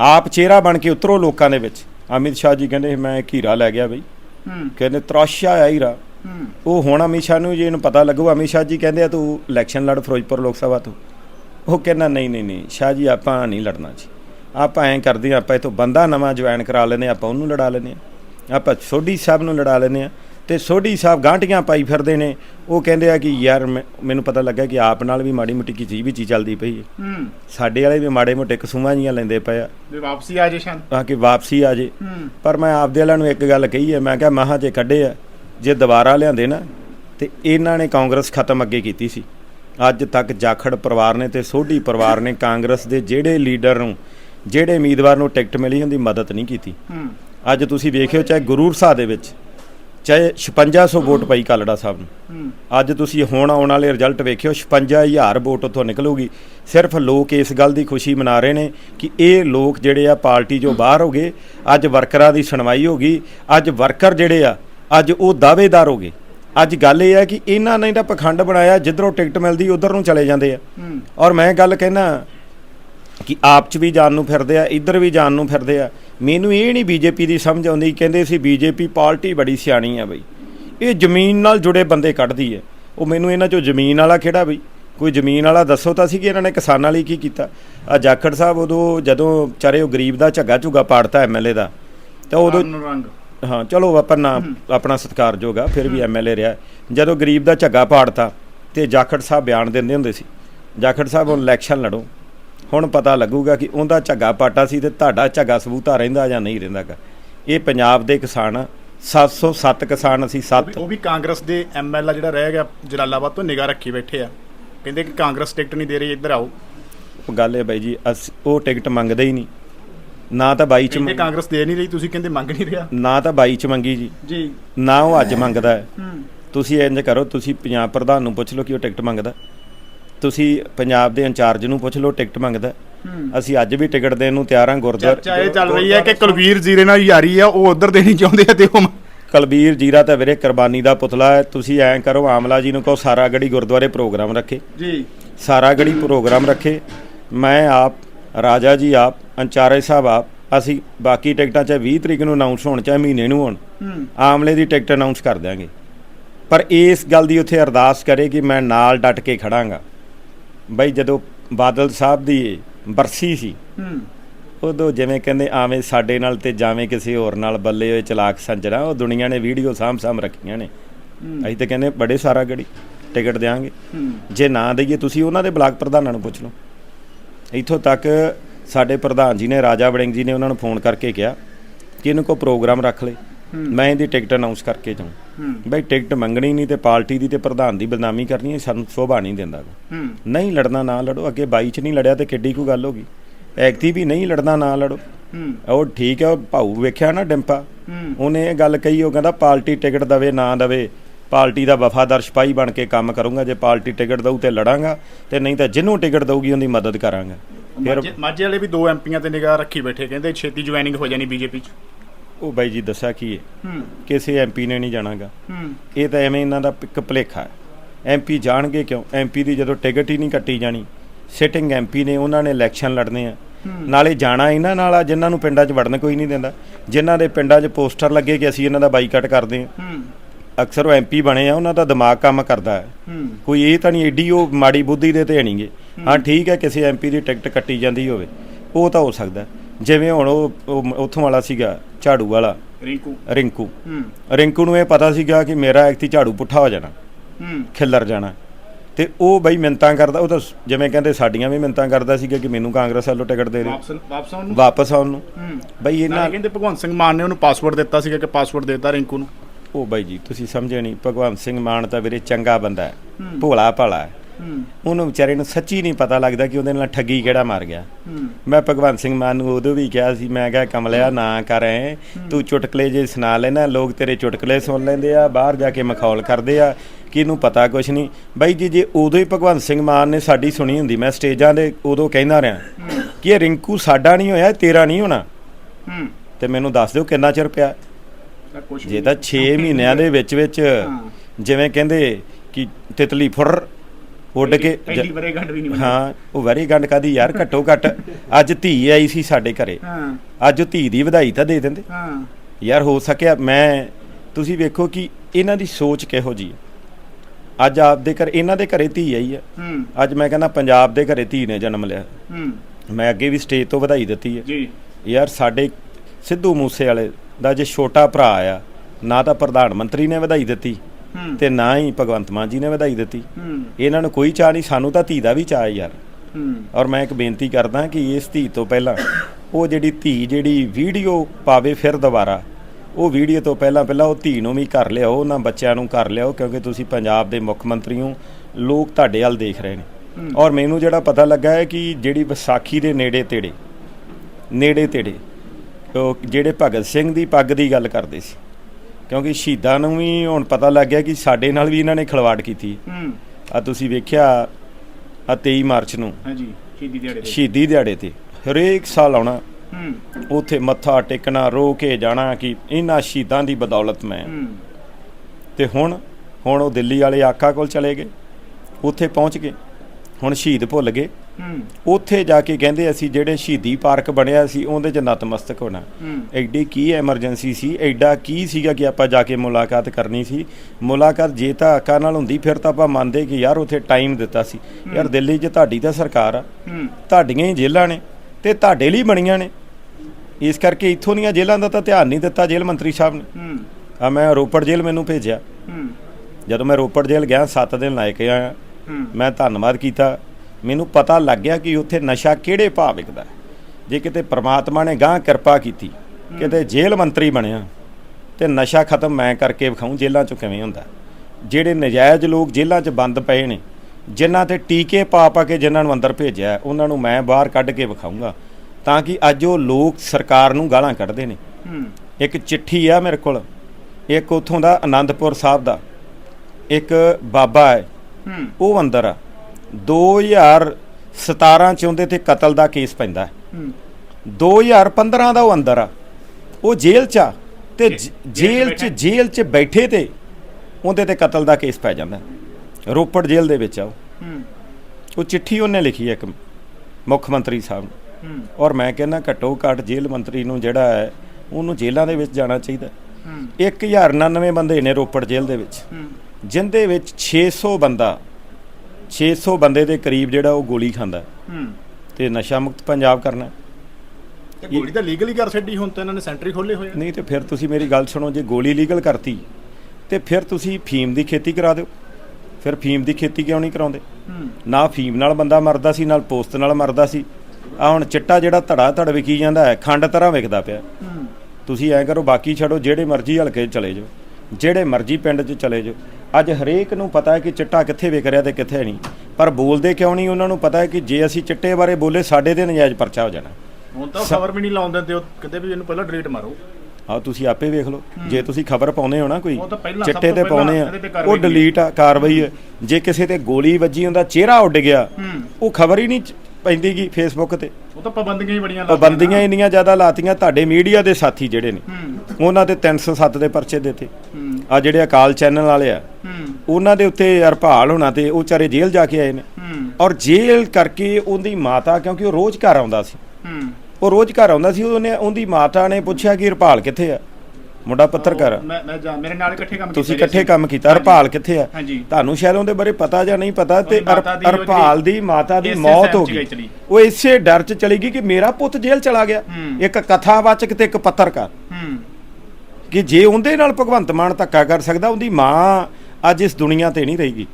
ਆਪ ਚਿਹਰਾ ਬਣ ਕੇ ਉਤਰੋ ਲੋਕਾਂ ਦੇ ਵਿੱਚ। ਅਮਿਤ ਸ਼ਾਹ ਜੀ ਕਹਿੰਦੇ ਮੈਂ ਇੱਕ ਹੀਰਾ ਲੈ ਗਿਆ ਬਈ। ਕਹਿੰਦੇ ਤਰਾਸ਼ਾ ਆਇਆ ਹੀਰਾ। ਉਹ ਹੁਣ ਅਮਿਤ ਸ਼ਾਹ ਨੂੰ ਜੇ ਇਹਨੂੰ ਪਤਾ ਲੱਗੂ ਅਮਿਤ ਸ਼ਾਹ ਜੀ ਕਹਿੰਦੇ ਆ ਤੂੰ ਇਲੈਕਸ਼ਨ ਲੜ ਫਿਰੋਜ਼ਪੁਰ ਲੋਕ ਸਭਾ ਤੋਂ। ਉਹ ਕਹਿੰਦਾ ਨਹੀਂ ਨਹੀਂ ਨਹੀਂ ਸ਼ਾਹ ਜੀ ਆਪਾਂ ਨਹੀਂ ਲੜਨਾ ਜੀ। ਆਪਾਂ ਐਂ ਕਰਦੇ ਹਾਂ ਆਪਾਂ ਇਥੋਂ ਬੰਦਾ ਨਵਾਂ ਜੁਆਇਨ ਕਰਾ ਲੈਨੇ ਆਪਾਂ ਉਹਨੂੰ ਲੜਾ ਲੈਨੇ ਆ ਆਪਾਂ ਸੋਢੀ ਸਾਹਿਬ ਨੂੰ ਲੜਾ ਲੈਨੇ ਆ ਤੇ ਸੋਢੀ ਸਾਹਿਬ ਗਾਂਟੀਆਂ ਪਾਈ ਫਿਰਦੇ ਨੇ ਉਹ ਕਹਿੰਦੇ ਆ ਕਿ ਯਾਰ ਮੈਨੂੰ ਪਤਾ ਲੱਗਾ ਕਿ ਆਪ ਨਾਲ ਵੀ ਮਾੜੀ ਮੋਟੀ ਕੀ ਚੀਜ਼ ਵੀ ਚੀਜ਼ ਚੱਲਦੀ ਪਈ ਹੈ। ਹੂੰ। ਸਾਡੇ ਵਾਲੇ ਵੀ ਮਾੜੇ ਮੋਟੇ ਕਸੂਆਂ ਜੀਆਂ ਲੈਂਦੇ ਪਏ ਆ। ਵੀ ਵਾਪਸੀ ਆ ਜੇ ਸ਼ਾਨ ਤਾਂ ਕਿ ਵਾਪਸੀ ਆ ਜੇ। ਹੂੰ। ਪਰ ਮੈਂ ਆਪਦੇ ਵਾਲਿਆਂ ਨੂੰ ਇੱਕ ਗੱਲ ਕਹੀ ਹੈ ਮੈਂ ਕਿਹਾ ਮਹਾਂ ਜੇ ਕੱਢੇ ਆ ਜੇ ਦੁਬਾਰਾ ਲਿਆਂਦੇ ਨਾ ਤੇ ਇਹਨਾਂ ਨੇ ਕਾਂਗਰਸ ਖਤਮ ਅੱਗੇ ਕੀਤੀ ਸੀ। ਅੱਜ ਤੱਕ ਜਾਖੜ ਪਰਿਵਾਰ ਨੇ ਤੇ ਸੋਢੀ ਪਰਿਵਾਰ ਨੇ ਕਾਂਗਰਸ ਦੇ ਜਿਹੜੇ ਲੀਡਰ ਨੂੰ ਜਿਹੜੇ ਉਮੀਦਵਾਰ ਨੂੰ ਟਿਕਟ ਮਿਲੀ ਹੁੰਦੀ ਮਦਦ ਨਹੀਂ ਕੀਤੀ। ਅੱਜ ਤੁਸੀਂ ਵੇਖਿਓ ਚਾਹੇ ਗੁਰੂਰ ਸਾਹਿਬ ਦੇ ਵਿੱਚ ਚਾਹੇ 5600 ਵੋਟ ਪਈ ਕਾਲੜਾ ਸਾਹਿਬ ਨੂੰ। ਅੱਜ ਤੁਸੀਂ ਹੁਣ ਆਉਣ ਵਾਲੇ ਰਿਜ਼ਲਟ ਵੇਖਿਓ 56000 ਵੋਟ ਉੱਥੋਂ ਨਿਕਲੂਗੀ। ਸਿਰਫ ਲੋਕ ਇਸ ਗੱਲ ਦੀ ਖੁਸ਼ੀ ਮਨਾ ਰਹੇ ਨੇ ਕਿ ਇਹ ਲੋਕ ਜਿਹੜੇ ਆ ਪਾਰਟੀ ਚੋਂ ਬਾਹਰ ਹੋ ਗਏ ਅੱਜ ਵਰਕਰਾਂ ਦੀ ਸੁਣਵਾਈ ਹੋ ਗਈ ਅੱਜ ਵਰਕਰ ਜਿਹੜੇ ਆ ਅੱਜ ਉਹ ਦਾਅਵੇਦਾਰ ਹੋ ਗਏ। ਅੱਜ ਗੱਲ ਇਹ ਹੈ ਕਿ ਇਹਨਾਂ ਨੇ ਤਾਂ ਪਖੰਡ ਬਣਾਇਆ ਜਿੱਧਰੋਂ ਟਿਕਟ ਮਿਲਦੀ ਉਧਰ ਨੂੰ ਚਲੇ ਜਾਂਦੇ ਆ। ਔਰ ਮੈਂ ਗੱਲ ਕਹਿਣਾ ਕਿ ਆਪ ਚ ਵੀ ਜਾਣ ਨੂੰ ਫਿਰਦੇ ਆ ਇੱਧਰ ਵੀ ਜਾਣ ਨੂੰ ਫਿਰਦੇ ਆ। ਮੈਨੂੰ ਇਹ ਨਹੀਂ ਬੀਜੇਪੀ ਦੀ ਸਮਝ ਆਉਂਦੀ ਕਹਿੰਦੇ ਸੀ ਬੀਜੇਪੀ ਪਾਰਟੀ ਬੜੀ ਸਿਆਣੀ ਆ ਬਈ। ਇਹ ਜ਼ਮੀਨ ਨਾਲ ਜੁੜੇ ਬੰਦੇ ਕੱਢਦੀ ਹੈ ਉਹ ਮੈਨੂੰ ਇਹਨਾਂ ਚੋਂ ਜ਼ਮੀਨ ਵਾਲਾ ਕਿਹੜਾ ਬਈ। ਕੋਈ ਜ਼ਮੀਨ ਵਾਲਾ ਦੱਸੋ ਤਾਂ ਸੀ ਕਿ ਇਹਨਾਂ ਨੇ ਕਿਸਾਨਾਂ ਲਈ ਕੀ ਕੀਤਾ। ਆ ਜਾਖੜ ਸਾਹਿਬ ਉਦੋਂ ਜਦੋਂ ਚਾਰੇ ਉਹ ਗਰੀਬ ਦਾ ਝੱਗਾ ਝੁੱਗਾ ਪਾੜਤਾ ਐਮਐਲਏ ਦਾ ਤਾਂ ਉਦੋਂ ਹਾਂ ਚਲੋ ਆਪਾਂ ਨਾ ਆਪਣਾ ਸਤਿਕਾਰਯੋਗ ਆ ਫਿਰ ਵੀ ਐਮਐਲਏ ਰਿਹਾ। ਜਦੋਂ ਗਰੀਬ ਦਾ ਝੱਗਾ ਪਾੜਤਾ ਤੇ ਜਾਖੜ ਸਾਹਿਬ ਬਿਆਨ ਦਿੰਦੇ ਹੁੰਦੇ ਸੀ। ਜਾਖੜ ਸਾਹਿਬ ਹੁਣ ਇਲੈਕਸ਼ਨ ਲੜੋ। ਹੁਣ ਪਤਾ ਲੱਗੂਗਾ ਕਿ ਉਹਦਾ ਝੱਗਾ ਪਾਟਾ ਸੀ ਤੇ ਤੁਹਾਡਾ ਝੱਗਾ ਸਬੂਤਾ ਰਹਿੰਦਾ ਜਾਂ ਨਹੀਂ ਰਹਿੰਦਾਗਾ ਇਹ ਪੰਜਾਬ ਦੇ ਕਿਸਾਨ ਆ, 707 ਕਿਸਾਨ ਅਸੀਂ ਉਹ ਵੀ- 7 ਉਹ ਵੀ ਕਾਂਗਰਸ ਦੇ ਐਮਐਲਏ ਜਿਹੜਾ ਰਹਿ ਗਿਆ ਜਲਾਲਾਬਾਦ ਤੋਂ ਨਿਗਾਹ ਰੱਖੀ ਬੈਠੇ ਆ। ਕਹਿੰਦੇ ਕਿ ਕਾਂਗਰਸ ਟਿਕਟ ਨਹੀਂ ਦੇ ਰਹੀ ਇੱਧਰ ਆਓ। ਉਹ ਗੱਲ ਹੈ ਬਾਈ ਜੀ ਅਸੀਂ ਉਹ ਟਿਕਟ ਮੰਗਦੇ ਹੀ ਨਹੀਂ। ਨਾ ਤਾਂ 22 ਚ ਮੰਗ- ਕਾਂਗਰਸ ਦੇ ਨਹੀਂ ਰਹੀ ਤੁਸੀਂ ਕਹਿੰਦੇ ਮੰਗ ਨਹੀਂ ਰਿਹਾ। ਨਾ ਤਾਂ 22 ਚ ਮੰਗੀ ਜੀ। ਜੀ। ਨਾ ਉਹ ਅੱਜ ਮੰਗਦਾ। ਹੂੰ। ਤੁਸੀਂ ਇੰਜ ਕਰੋ ਤੁਸੀਂ ਪੰਜਾਬ ਪ੍ਰਧਾਨ ਨੂੰ ਪੁੱਛ ਲਓ ਕਿ ਉਹ ਟਿਕਟ ਮੰਗਦਾ। ਤੁਸੀਂ ਪੰਜਾਬ ਦੇ ਇੰਚਾਰਜ ਨੂੰ ਪੁੱਛ ਲਓ ਟਿਕਟ ਮੰਗਦਾ ਅਸੀਂ ਅੱਜ ਵੀ ਟਿਕਟ ਦੇਣ ਨੂੰ ਤਿਆਰ ਹਾਂ ਗੁਰਦੁਆਰਾ ਇਹ ਚੱਲ ਰਹੀ ਹੈ ਕਿ ਕੁਲਵੀਰ ਜ਼ੀਰੇ ਨਾਲ ਯਾਰੀ ਆ ਉਹ ਉਧਰ ਦੇਣੀ ਚਾਹੁੰਦੇ ਆ ਤੇ ਉਹ ਕਲਬੀਰ ਜੀਰਾ ਤਾਂ ਵੀਰੇ ਕੁਰਬਾਨੀ ਦਾ ਪੁਤਲਾ ਹੈ। ਤੁਸੀਂ ਐਂ ਕਰੋ ਆਮਲਾ ਜੀ ਨੂੰ ਕਹੋ ਸਾਰਾ ਗੜੀ ਗੁਰਦੁਆਰੇ ਪ੍ਰੋਗਰਾਮ ਰੱਖੇ। ਜੀ। ਸਾਰਾ ਗੜੀ ਪ੍ਰੋਗਰਾਮ ਰੱਖੇ। ਮੈਂ ਆਪ ਰਾਜਾ ਜੀ ਆਪ ਅੰਚਾਰੇ ਸਾਹਿਬ ਆਪ ਅਸੀਂ ਬਾਕੀ ਟਿਕਟਾਂ ਚਾਹੇ 20 ਤਰੀਕ ਨੂੰ ਅਨਾਉਂਸ ਹੋਣ ਚਾਹੇ ਮਹੀਨੇ ਨੂੰ ਹੋਣ ਹੂੰ। ਆਮਲੇ ਦੀ ਟਿਕਟ ਅਨਾਉਂਸ ਕਰ ਦਿਆਂਗੇ। ਪਰ ਇਸ ਗੱਲ ਦੀ ਉੱਥੇ ਅਰਦਾਸ ਕਰੇ ਕਿ ਮੈਂ ਨਾਲ ਡਟ ਕੇ ਖੜਾਂਗਾ। ਬਈ ਜਦੋਂ ਬਾਦਲ ਸਾਹਿਬ ਦੀ ਬਰਸੀ ਸੀ ਹੂੰ। ਉਦੋਂ ਜਿਵੇਂ ਕਹਿੰਦੇ ਆਵੇਂ ਸਾਡੇ ਨਾਲ ਤੇ ਜਾਵੇਂ ਕਿਸੇ ਹੋਰ ਨਾਲ ਬੱਲੇ ਹੋਏ ਚਲਾਕ ਸੰਜਰਾ ਉਹ ਦੁਨੀਆ ਨੇ ਵੀਡੀਓ ਸਾਂਭ ਸਾਂਭ ਰੱਖੀਆਂ ਨੇ। ਅਸੀਂ ਤਾਂ ਕਹਿੰਦੇ ਬੜੇ ਸਾਰਾ ਗੜੀ ਟਿਕਟ ਦੇਾਂਗੇ ਜੇ ਨਾ ਦਈਏ ਤੁਸੀਂ ਉਹਨਾਂ ਦੇ ਬਲਾਕ ਪ੍ਰਧਾਨਾਂ ਨੂੰ ਪੁੱਛ ਲਓ। ਇੱਥੋਂ ਤੱਕ ਸਾਡੇ ਪ੍ਰਧਾਨ ਜੀ ਨੇ ਰਾਜਾ ਵੜਿੰਗ ਜੀ ਨੇ ਉਹਨਾਂ ਨੂੰ ਫੋਨ ਕਰਕੇ ਕਿਹਾ ਕਿ ਇਹਨੂੰ ਕੋ ਪ੍ਰੋਗਰਾਮ ਰੱਖ ਲੈ। ਮੈਂ ਇਹਦੀ ਟਿਕਟ ਅਨਾਉਂਸ ਕਰਕੇ ਜਾਉਂ ਬਈ ਟਿਕਟ ਮੰਗਣੀ ਨਹੀਂ ਤੇ ਪਾਰਟੀ ਦੀ ਤੇ ਪ੍ਰਧਾਨ ਦੀ ਬਦਨਾਮੀ ਕਰਨੀ ਸਾਨੂੰ ਸ਼ੋਭਾ ਨਹੀਂ ਦਿੰਦਾ ਨਹੀਂ ਲੜਨਾ ਨਾ ਲੜੋ ਅੱਗੇ 22 ਚ ਨਹੀਂ ਲੜਿਆ ਤੇ ਕਿੱਡੀ ਕੋ ਗੱਲ ਹੋ ਗਈ। ਐਕਤੀ ਵੀ ਨਹੀਂ ਲੜਨਾ ਨਾ ਲੜੋ। ਉਹ ਠੀਕ ਹੈ ਉਹ ਭਾਊ ਵੇਖਿਆ ਨਾ ਡਿੰਪਾ। ਉਹਨੇ ਇਹ ਗੱਲ ਕਹੀ ਉਹ ਕਹਿੰਦਾ ਪਾਰਟੀ ਟਿਕਟ ਦਵੇ ਨਾ ਦਵੇ ਪਾਰਟੀ ਦਾ ਵਫਾਦਾਰ ਸਿਪਾਹੀ ਬਣ ਕੇ ਕੰਮ ਕਰੂੰਗਾ ਜੇ ਪਾਰਟੀ ਟਿਕਟ ਦਊ ਤੇ ਲੜਾਂਗਾ ਤੇ ਨਹੀਂ ਤਾਂ ਜਿਹਨੂੰ ਟਿਕਟ ਦਊਗੀ ਉਹਦੀ ਮਦਦ ਕਰਾਂਗਾ। ਫਿਰ ਮਾਝੇ ਵਾਲੇ ਵੀ ਦੋ ਐਮਪੀਆਂ ਤੇ ਨਿਗਾਹ ਰੱਖੀ ਬੈਠੇ ਕਹਿੰਦੇ ਛੇਤੀ ਜੁਆਇਨਿੰਗ ਹੋ ਜਾਣੀ ਬੀਜੇਪੀ ਚ। ਉਹ ਬਾਈ ਜੀ ਦੱਸਿਆ ਕੀ ਹੈ? ਕਿਸੇ ਐਮਪੀ ਨੇ ਨਹੀਂ ਜਾਣਾਗਾ। ਇਹ ਤਾਂ ਐਵੇਂ ਇਹਨਾਂ ਦਾ ਇੱਕ ਭੁਲੇਖਾ ਹੈ। ਐਮਪੀ ਜਾਣਗੇ ਕਿਉਂ? ਐਮਪੀ ਦੀ ਜਦੋਂ ਟਿਕਟ ਹੀ ਨਹੀਂ ਕੱਟੀ ਜਾਣੀ ਸਿਟਿੰਗ ਐਮਪੀ ਨੇ ਉਹਨਾਂ ਨੇ ਇਲੈਕਸ਼ਨ ਲੜਨੇ ਆ। ਨਾਲੇ ਜਾਣਾ ਇਹਨਾਂ ਨਾਲ ਆ ਜਿਨ੍ਹਾਂ ਨੂੰ ਪਿੰਡਾਂ 'ਚ ਵੜਨ ਕੋਈ ਨਹੀਂ ਦਿੰਦਾ। ਜਿਨ੍ਹਾਂ ਦੇ ਪਿੰਡਾਂ 'ਚ ਪੋਸਟਰ ਲੱਗੇ ਕਿ ਅਸੀਂ ਇਹਨਾਂ ਦਾ ਬਾਈਕਾਟ ਕਰਦੇ ਹਾਂ। ਅਕਸਰ ਉਹ ਐਮਪੀ ਬਣੇ ਆ ਉਹਨਾਂ ਦਾ ਦਿਮਾਗ ਕੰਮ ਕਰਦਾ ਹੈ। ਹੂੰ। ਕੋਈ ਇਹ ਤਾਂ ਨਹੀਂ ਏਡੀ ਉਹ ਮਾੜੀ ਬੁੱਧੀ ਦੇ ਤੇ ਨਹੀਂਗੇ ਹਾਂ ਠੀਕ ਹੈ ਕਿਸੇ ਐਮਪੀ ਦੀ ਟਿਕਟ ਕੱਟੀ ਜਾਂਦੀ ਹੋਵੇ। ਉਹ ਤਾਂ ਹੋ ਸਕਦਾ। ਜਿਵੇਂ ਹੁਣ ਉਹ ਉਹ ਉੱਥੋਂ ਵਾਲਾ ਸੀਗਾ ਝਾੜੂ ਵਾਲਾ। ਰਿੰਕੂ। ਰਿੰਕੂ। ਹੂੰ। ਰਿੰਕੂ ਨੂੰ ਇਹ ਪਤਾ ਸੀਗਾ ਕਿ ਮੇਰਾ ਐਕਤੀ ਝਾੜੂ ਪੁੱਠਾ ਹੋ ਜਾਣਾ। ਹੂੰ। ਖਿੱਲਰ ਜਾਣਾ। ਤੇ ਉਹ ਬਈ ਮਿੰਤਾਂ ਕਰਦਾ ਉਹ ਤਾਂ ਜਿਵੇਂ ਕਹਿੰਦੇ ਸਾਡੀਆਂ ਵੀ ਮਿੰਤਾਂ ਕਰਦਾ ਸੀਗਾ ਕਿ ਮੈਨੂੰ ਕਾਂਗਰਸ ਵੱਲੋਂ ਟਿਕਟ ਦੇ ਦਿਓ ਵਾਪਸ ਵਾਪਸ ਆਉਣ ਨੂੰ? ਵਾਪਸ ਆਉਣ ਨੂੰ। ਹੂੰ। ਬਈ ਇਹਨਾਂ ਕਹਿੰਦੇ ਭਗਵੰਤ ਸਿੰਘ ਮਾਨ ਨੇ ਉਹਨੂੰ ਪਾਸਵਰਡ ਦਿੱਤਾ ਸੀਗਾ ਕਿ ਪਾਸਵਰਡ ਦਿੱਤਾ ਰਿੰਕੂ ਨੂੰ। ਉਹ ਬਾਈ ਜੀ ਤੁਸੀਂ ਸਮਝੇ ਨਹੀਂ ਭਗਵੰਤ ਸਿੰਘ ਮਾਨ ਤਾਂ ਵੀਰੇ ਚੰਗਾ ਬੰਦਾ ਹੈ। ਭੋਲਾ ਭਾਲਾ ਹੂੰ। ਉਹਨੂੰ ਵਿਚਾਰੇ ਨੂੰ ਸੱਚੀ ਨਹੀਂ ਪਤਾ ਲੱਗਦਾ ਕਿ ਉਹਦੇ ਨਾਲ ਠੱਗੀ ਕਿਹੜਾ ਮਾਰ ਗਿਆ। ਮੈਂ ਭਗਵੰਤ ਸਿੰਘ ਮਾਨ ਨੂੰ ਉਦੋਂ ਵੀ ਕਿਹਾ ਸੀ ਮੈਂ ਕਿਹਾ ਕਮਲਿਆ ਨਾ ਕਰ ਐ। ਤੂੰ ਚੁਟਕਲੇ ਜੇ ਸੁਣਾ ਲੈਣਾ ਲੋਕ ਤੇਰੇ ਚੁਟਕਲੇ ਸੁਣ ਲੈਂਦੇ ਆ ਬਾਹਰ ਜਾ ਕੇ ਮਖੌਲ ਕਰਦੇ ਆ ਕਿ ਇਹਨੂੰ ਪਤਾ ਕੁਛ ਨਹੀਂ। ਬਾਈ ਜੀ ਜੇ ਉਦੋਂ ਹੀ ਭਗਵੰਤ ਸਿੰਘ ਮਾਨ ਨੇ ਸਾਡੀ ਸੁਣੀ ਹੁੰਦੀ ਮੈਂ ਸਟੇਜਾਂ ਦੇ ਉਦੋਂ ਕਹਿੰਦਾ ਰਿਹਾ ਕਿ ਇਹ ਰਿੰਕੂ ਸਾਡਾ ਨਹੀਂ ਹੋਇਆ ਤੇਰਾ ਨਹੀਂ ਹੋਣਾ। ਤੇ ਮੈਨੂੰ ਦੱਸ ਦਿਓ ਕਿੰਨਾ ਚਿਰ ਪਿਆ। ਜੇ ਤਾਂ 6 ਮਹੀਨਿਆਂ ਦੇ ਵਿੱਚ ਵਿੱਚ ਜਿਵੇਂ ਕਹਿੰਦੇ ਕਿ ਤਿਤਲੀ ਫੁਰ ਉੱਡ ਕੇ ਗੰਢ ਵੀ ਨਹੀਂ ਹਾਂ ਉਹ ਵੈਰੀ ਗੰਡ ਕਾਦੀ ਯਾਰ ਘੱਟੋ ਘੱਟ ਅੱਜ ਧੀ ਆਈ ਸੀ ਸਾਡੇ ਘਰੇ। ਹਾਂ। ਅੱਜ ਉਹ ਧੀ ਦੀ ਵਧਾਈ ਤਾਂ ਦੇ ਦਿੰਦੇ। ਹਾਂ। ਯਾਰ ਹੋ ਸਕਿਆ ਮੈਂ ਤੁਸੀਂ ਵੇਖੋ ਕਿ ਇਹਨਾਂ ਦੀ ਸੋਚ ਕਿਹੋ ਜੀ ਹੈ ਅੱਜ ਆਪਦੇ ਘਰ ਇਹਨਾਂ ਦੇ ਘਰੇ ਧੀ ਆਈ ਹੈ। ਅੱਜ ਮੈਂ ਕਹਿੰਦਾ ਪੰਜਾਬ ਦੇ ਘਰੇ ਧੀ ਨੇ ਜਨਮ ਲਿਆ। ਮੈਂ ਅੱਗੇ ਵੀ ਸਟੇਜ ਤੋਂ ਵਧਾਈ ਦਿੱਤੀ ਹੈ ਜੀ। ਯਾਰ ਸਾਡੇ ਸਿੱਧੂ ਮੂਸੇ ਵਾਲੇ ਦਾ ਜੇ ਛੋਟਾ ਭਰਾ ਆ ਨਾ ਤਾਂ ਪ੍ਰਧਾਨ ਮੰਤਰੀ ਨੇ ਵਧਾਈ ਦਿੱਤੀ। ਤੇ ਨਾ ਹੀ ਭਗਵੰਤ ਮਾਨ ਜੀ ਨੇ ਵਧਾਈ ਦਿੱਤੀ। ਇਹਨਾਂ ਨੂੰ ਕੋਈ ਚਾਹ ਨਹੀਂ ਸਾਨੂੰ ਤਾਂ ਧੀ ਦਾ ਵੀ ਚਾਹ ਯਾਰ। ਔਰ ਮੈਂ ਇੱਕ ਬੇਨਤੀ ਕਰਦਾ ਕਿ ਇਸ ਧੀ ਤੋਂ ਪਹਿਲਾਂ ਉਹ ਜਿਹੜੀ ਧੀ ਜਿਹੜੀ ਵੀਡੀਓ ਪਾਵੇ ਫਿਰ ਦੁਬਾਰਾ ਉਹ ਵੀਡੀਓ ਤੋਂ ਪਹਿਲਾਂ ਪਹਿਲਾਂ ਉਹ ਧੀ ਨੂੰ ਵੀ ਘਰ ਲਿਆਓ ਉਹਨਾਂ ਬੱਚਿਆਂ ਨੂੰ ਘਰ ਲਿਆਓ ਕਿਉਂਕਿ ਤੁਸੀਂ ਪੰਜਾਬ ਦੇ ਮੁੱਖ ਮੰਤਰੀ ਹੋ ਲੋਕ ਤੁਹਾਡੇ ਵੱਲ ਦੇਖ ਰਹੇ ਨੇ। ਔਰ ਮੈਨੂੰ ਜਿਹੜਾ ਪਤਾ ਲੱਗਾ ਹੈ ਕਿ ਜਿਹੜੀ ਵਿਸਾਖੀ ਦੇ ਨੇੜੇ ਤੇੜੇ ਨੇੜੇ ਤੇੜੇ ਉਹ ਜਿਹੜੇ ਭਗਤ ਸਿੰਘ ਦੀ ਪੱਗ ਦੀ ਗੱਲ ਕਰਦੇ ਸੀ ਕਿਉਂਕਿ ਸ਼ਹੀਦਾਂ ਨੂੰ ਵੀ ਹੁਣ ਪਤਾ ਲੱਗ ਗਿਆ ਕਿ ਸਾਡੇ ਨਾਲ ਵੀ ਇਹਨਾਂ ਨੇ ਖਿਲਵਾੜ ਕੀਤੀ। ਹੂੰ। ਆ ਤੁਸੀਂ ਵੇਖਿਆ ਆ 23 ਮਾਰਚ ਨੂੰ। ਹਾਂਜੀ ਸ਼ਹੀਦੀ ਦਿਹਾੜੇ ਦੇ ਸ਼ਹੀਦੀ ਦਿਹਾੜੇ ਤੇ। ਹਰੇਕ ਸਾਲ ਆਉਣਾ। ਹੂੰ। ਉਥੇ ਮੱਥਾ ਟੇਕਣਾ ਰੋ ਕੇ ਜਾਣਾ ਕਿ ਇਹਨਾਂ ਸ਼ਹੀਦਾਂ ਦੀ ਬਦੌਲਤ ਮੈਂ। ਹੂੰ। ਤੇ ਹੁਣ ਹੁਣ ਉਹ ਦਿੱਲੀ ਵਾਲੇ ਆਕਾ ਕੋਲ ਚਲੇ ਗਏ। ਉਥੇ ਪਹੁੰਚ ਗਏ। ਹੁਣ ਸ਼ਹੀਦ ਭੁੱਲ ਗਏ। ਉਥੇ ਜਾ ਕੇ ਕਹਿੰਦੇ ਅਸੀਂ ਜਿਹੜੇ ਸ਼ਹੀਦੀ ਪਾਰਕ ਬਣਿਆ ਸੀ ਉਹਦੇ 'ਚ ਨਤਮਸਤਕ ਹੋਣਾ। ਐਡੀ ਕੀ ਐਮਰਜੈਂਸੀ ਸੀ ਐਡਾ ਕੀ ਸੀਗਾ ਕਿ ਆਪਾਂ ਜਾ ਕੇ ਮੁਲਾਕਾਤ ਕਰਨੀ ਸੀ। ਮੁਲਾਕਾਤ ਜੇ ਤਾਂ ਆਕਾ ਨਾਲ ਹੁੰਦੀ ਫਿਰ ਤਾਂ ਆਪਾਂ ਮੰਨਦੇ ਕਿ ਯਾਰ ਉਥੇ ਟਾਈਮ ਦਿੱਤਾ ਸੀ। ਯਾਰ ਦਿੱਲੀ 'ਚ ਤੁਹਾਡੀ ਤਾਂ ਸਰਕਾਰ ਆ। ਤੁਹਾਡੀਆਂ ਹੀ ਜੇਲ੍ਹਾਂ ਨੇ ਤੇ ਤੁਹਾਡੇ ਲਈ ਬਣੀਆਂ ਨੇ। ਇਸ ਕਰਕੇ ਇੱਥੋਂ ਦੀਆਂ ਜੇਲ੍ਹਾਂ ਦਾ ਤਾਂ ਧਿਆਨ ਨਹੀਂ ਦਿੱਤਾ ਜੇਲ੍ਹ ਮੰਤਰੀ ਸਾਹਿਬ ਨੇ। ਆ ਮੈਂ ਰੋਪੜ ਜੇਲ੍ਹ ਮੈਨੂੰ ਭੇਜਿਆ। ਜਦੋਂ ਮੈਂ ਰੋਪੜ ਜੇਲ੍ਹ ਗਿਆ 7 ਦਿਨ ਲਾਇ ਕੇ ਆਇਆ। ਮੈਂ ਧੰਨਵਾਦ ਕੀਤਾ। ਮੈਨੂੰ ਪਤਾ ਲੱਗ ਗਿਆ ਕਿ ਉੱਥੇ ਨਸ਼ਾ ਕਿਹੜੇ ਭਾਅ ਵਿਕਦਾ। ਜੇ ਕਿਤੇ ਪ੍ਰਮਾਤਮਾ ਨੇ ਗਾਂ ਕਿਰਪਾ ਕੀਤੀ ਕਿਤੇ ਜੇਲ੍ਹ ਮੰਤਰੀ ਬਣਿਆ ਤੇ ਨਸ਼ਾ ਖਤਮ ਮੈਂ ਕਰਕੇ ਵਿਖਾਉਂ ਜੇਲ੍ਹਾਂ 'ਚੋਂ ਕਿਵੇਂ ਹੁੰਦਾ? ਜਿਹੜੇ ਨਜਾਇਜ਼ ਲੋਕ ਜੇਲ੍ਹਾਂ 'ਚ ਬੰਦ ਪਏ ਨੇ ਜਿਨ੍ਹਾਂ ਤੇ ਟੀਕੇ ਪਾ ਪਾ ਕੇ ਜਿਨ੍ਹਾਂ ਨੂੰ ਅੰਦਰ ਭੇਜਿਆ ਉਹਨਾਂ ਨੂੰ ਮੈਂ ਬਾਹਰ ਕੱਢ ਕੇ ਵਿਖਾਊਂਗਾ ਤਾਂ ਕਿ ਅੱਜ ਉਹ ਲੋਕ ਸਰਕਾਰ ਨੂੰ ਗਾਲਾਂ ਕੱਢਦੇ ਨੇ। ਇੱਕ ਚਿੱਠੀ ਆ ਮੇਰੇ ਕੋਲ ਇੱਕ ਉਥੋਂ ਦਾ ਆਨੰਦਪੁਰ ਸਾਹਿਬ ਦਾ ਇੱਕ ਬਾਬਾ ਹੂੰ। ਉਹ ਅੰਦਰ ਆ। 2017 ਚ ਉਹਦੇ ਤੇ ਕਤਲ ਦਾ ਕੇਸ ਪੈਂਦਾ। ਹੈ। ਹੂੰ 2015 ਦਾ ਉਹ ਅੰਦਰ ਆ। ਉਹ ਜੇਲ੍ਹ ਚ ਆ ਤੇ ਜੇਲ੍ਹ 'ਚ ਜੇਲ੍ਹ ਚ ਬੈਠਾ? ਤੇ ਉਹਦੇ ਤੇ ਕਤਲ ਦਾ ਕੇਸ ਪੈ ਜਾਂਦਾ। ਰੋਪੜ ਜੇਲ੍ਹ ਦੇ ਵਿੱਚ ਆ ਉਹ। ਹੂੰ। ਉਹ ਚਿੱਠੀ ਉਹਨੇ ਲਿਖੀ ਹੈ ਇੱਕ ਮੁੱਖ ਮੰਤਰੀ ਸਾਹਿਬ ਨੂੰ। ਹੂੰ। ਔਰ ਮੈਂ ਕਹਿੰਦਾ ਘੱਟੋ ਘੱਟ ਜੇਲ੍ਹ ਮੰਤਰੀ ਨੂੰ ਜਿਹੜਾ ਹੈ ਉਹਨੂੰ ਜੇਲ੍ਹਾਂ ਦੇ ਵਿੱਚ ਜਾਣਾ ਚਾਹੀਦਾ। ਹੂੰ। 1099 ਬੰਦੇ ਨੇ ਰੋਪੜ ਜੇਲ੍ਹ ਦੇ ਵਿੱਚ। ਹੂੰ। ਜਿੰਦੇ ਵਿੱਚ 600 ਬੰਦਾ 600 ਬੰਦੇ ਦੇ ਕਰੀਬ ਜਿਹੜਾ ਉਹ ਗੋਲੀ ਖਾਂਦਾ ਹੈ। ਤੇ ਨਸ਼ਾ ਮੁਕਤ ਪੰਜਾਬ ਕਰਨਾ। ਤੇ ਗੋਲੀ ਤਾਂ ਲੀਗਲੀ ਕਰ ਛੱਡੀ ਹੁਣ ਤਾਂ ਇਹਨਾਂ ਨੇ ਸੈਂਟਰੀ ਖੋਲੇ ਹੋਏ ਨਹੀਂ ਤੇ ਫਿਰ ਤੁਸੀਂ ਮੇਰੀ ਗੱਲ ਸੁਣੋ ਜੇ ਗੋਲੀ ਲੀਗਲ ਕਰਤੀ ਤੇ ਫਿਰ ਤੁਸੀਂ ਫੀਮ ਦੀ ਖੇਤੀ ਕਰਾ ਦਿਓ। ਫਿਰ ਫੀਮ ਦੀ ਖੇਤੀ ਕਿਉਂ ਨਹੀਂ ਕਰਾਉਂਦੇ? ਹੂੰ। ਨਾ ਫੀਮ ਨਾਲ ਬੰਦਾ ਮਰਦਾ ਸੀ ਨਾਲ ਪੋਸਤ ਨਾਲ ਮਰਦਾ ਸੀ। ਆ ਹੁਣ ਚਿੱਟਾ ਜਿਹੜਾ ਧੜਾ ਧੜ ਵਿਕੀ ਜਾਂਦਾ ਹੈ ਖੰਡ ਤਰ੍ਹਾਂ ਵਿਕਦਾ ਪਿਆ। ਹੂੰ। ਤੁਸੀਂ ਐਂ ਕਰੋ ਬਾਕੀ ਛੱਡੋ ਜਿਹੜੇ ਮਰਜ਼ੀ ਹਲਕੇ ਚਲੇ ਜਾਓ। ਜਿਹੜੇ ਮਰਜ਼ੀ ਪਿੰਡ 'ਚ ਚਲੇ ਜਾਓ। ਅੱਜ ਹਰੇਕ ਨੂੰ ਪਤਾ ਹੈ ਕਿ ਚਿੱਟਾ ਕਿੱਥੇ ਵਿਕ ਰਿਹਾ ਤੇ ਕਿੱਥੇ ਨਹੀਂ। ਪਰ ਬੋਲਦੇ ਕਿਉਂ ਨਹੀਂ? ਉਹਨਾਂ ਨੂੰ ਪਤਾ ਹੈ ਕਿ ਜੇ ਅਸੀਂ ਚਿੱਟੇ ਬਾਰੇ ਬੋਲੇ ਸਾਡੇ ਤੇ ਨਜਾਇਜ਼ ਪਰਚਾ ਹੋ ਜਾਣਾ। ਹੁਣ ਤਾਂ ਖਬਰ ਵੀ ਨਹੀਂ ਲਾਉਂਦੇ ਤੇ ਉਹ ਕਹਿੰਦੇ ਵੀ ਇਹਨੂੰ ਪਹਿਲਾਂ ਡਿਲੀਟ ਮਾਰੋ। ਆ ਤੁਸੀਂ ਆਪੇ ਵੇਖ ਲਓ। ਜੇ ਤੁਸੀਂ ਖਬਰ ਪਾਉਨੇ ਹੋ ਨਾ ਕੋਈ ਚਿੱਟੇ ਤੋਂ ਪਾਉਨੇ ਆ ਉਹ ਡਿਲੀਟ ਆ ਕਾਰਵਾਈ ਹੈ। ਜੇ ਕਿਸੇ ਤੇ ਗੋਲੀ ਵੱਜੀ ਹੁੰਦਾ ਚਿਹਰਾ ਉੱਡ ਗਿਆ ਉਹ ਖਬਰ ਹੀ ਨਹੀਂ ਚ- ਪੈਂਦੀਗੀ ਫੇਸਬੁੱਕ ਤੇ। ਉਹ ਤਾਂ ਪਾਬੰਦੀਆਂ ਹੀ ਬੜੀਆਂ ਪਾਬੰਦੀਆਂ ਇੰਨੀਆਂ ਜ਼ਿਆਦਾ ਲਾਤੀਆਂ ਤੁਹਾਡੇ ਮੀਡੀਆ ਦੇ ਸਾਥੀ ਜਿਹੜੇ ਨੇ। ਉਹਨਾਂ ਤੇ 307 ਦੇ ਪਰਚੇ ਦਿੱਤੇ। ਆ ਜਿਹੜੇ ਅਕਾਲ ਚੈਨਲ ਵਾਲੇ ਆ ਉਹਨਾਂ ਦੇ ਉੱਤੇ ਹਰਪਾਲ ਹੋਣਾ ਤੇ ਉਹ ਚਾਰੇ ਜੇਲ੍ਹ ਜਾ ਕੇ ਆਏ ਨੇ। ਔਰ ਜੇਲ੍ਹ ਕਰਕੇ ਉਹਦੀ ਮਾਤਾ ਕਿਉਂਕਿ ਉਹ ਰੋਜ਼ ਘਰ ਆਉਂਦਾ ਸੀ। ਉਹ ਰੋਜ਼ ਘਰ ਆਉਂਦਾ ਸੀ ਉਹਨੇ ਉਹਦੀ ਮਾਤਾ ਨੇ ਪੁੱਛਿਆ ਕਿ ਹਰਪਾਲ ਕਿੱਥੇ ਆ? ਮੁੰਡਾ ਪੱਤਰਕਾਰ ਮੈਂ ਮੈਂ ਜਾ ਮੇਰੇ ਨਾਲ ਇਕੱਠੇ ਕੰਮ ਤੁਸੀਂ ਇਕੱਠੇ। ਕੰਮ ਕੀਤਾ ਹਰਪਾਲ ਕਿੱਥੇ ਆ? ਤੁਹਾਨੂੰ ਸ਼ਾਇਦ ਉਹਦੇ ਬਾਰੇ ਪਤਾ ਜਾਂ ਨਹੀਂ ਪਤਾ ਤੇ ਹਰਪਾਲ ਦੀ ਮਾਤਾ ਦੀ ਮੌਤ ਹੋ ਗਈ। ਉਹ ਇਸੇ ਡਰ 'ਚ ਚਲੀ ਗਈ ਕਿ ਮੇਰਾ ਪੁੱਤ ਜੇਲ੍ਹ ਚਲਾ ਗਿਆ। ਇੱਕ ਕਥਾਵਾਚਕ ਤੇ ਇੱਕ ਪੱਤਰਕਾਰ। ਕਿ ਜੇ ਉਹਦੇ ਨਾਲ ਭਗਵੰਤ ਮਾਨ ਧੱਕਾ ਕਰ ਸਕਦਾ ਉਹਦੀ ਮਾਂ ਅੱਜ ਇਸ ਦੁਨੀਆ ਤੇ ਨਹੀਂ ਰਹੇਗੀ।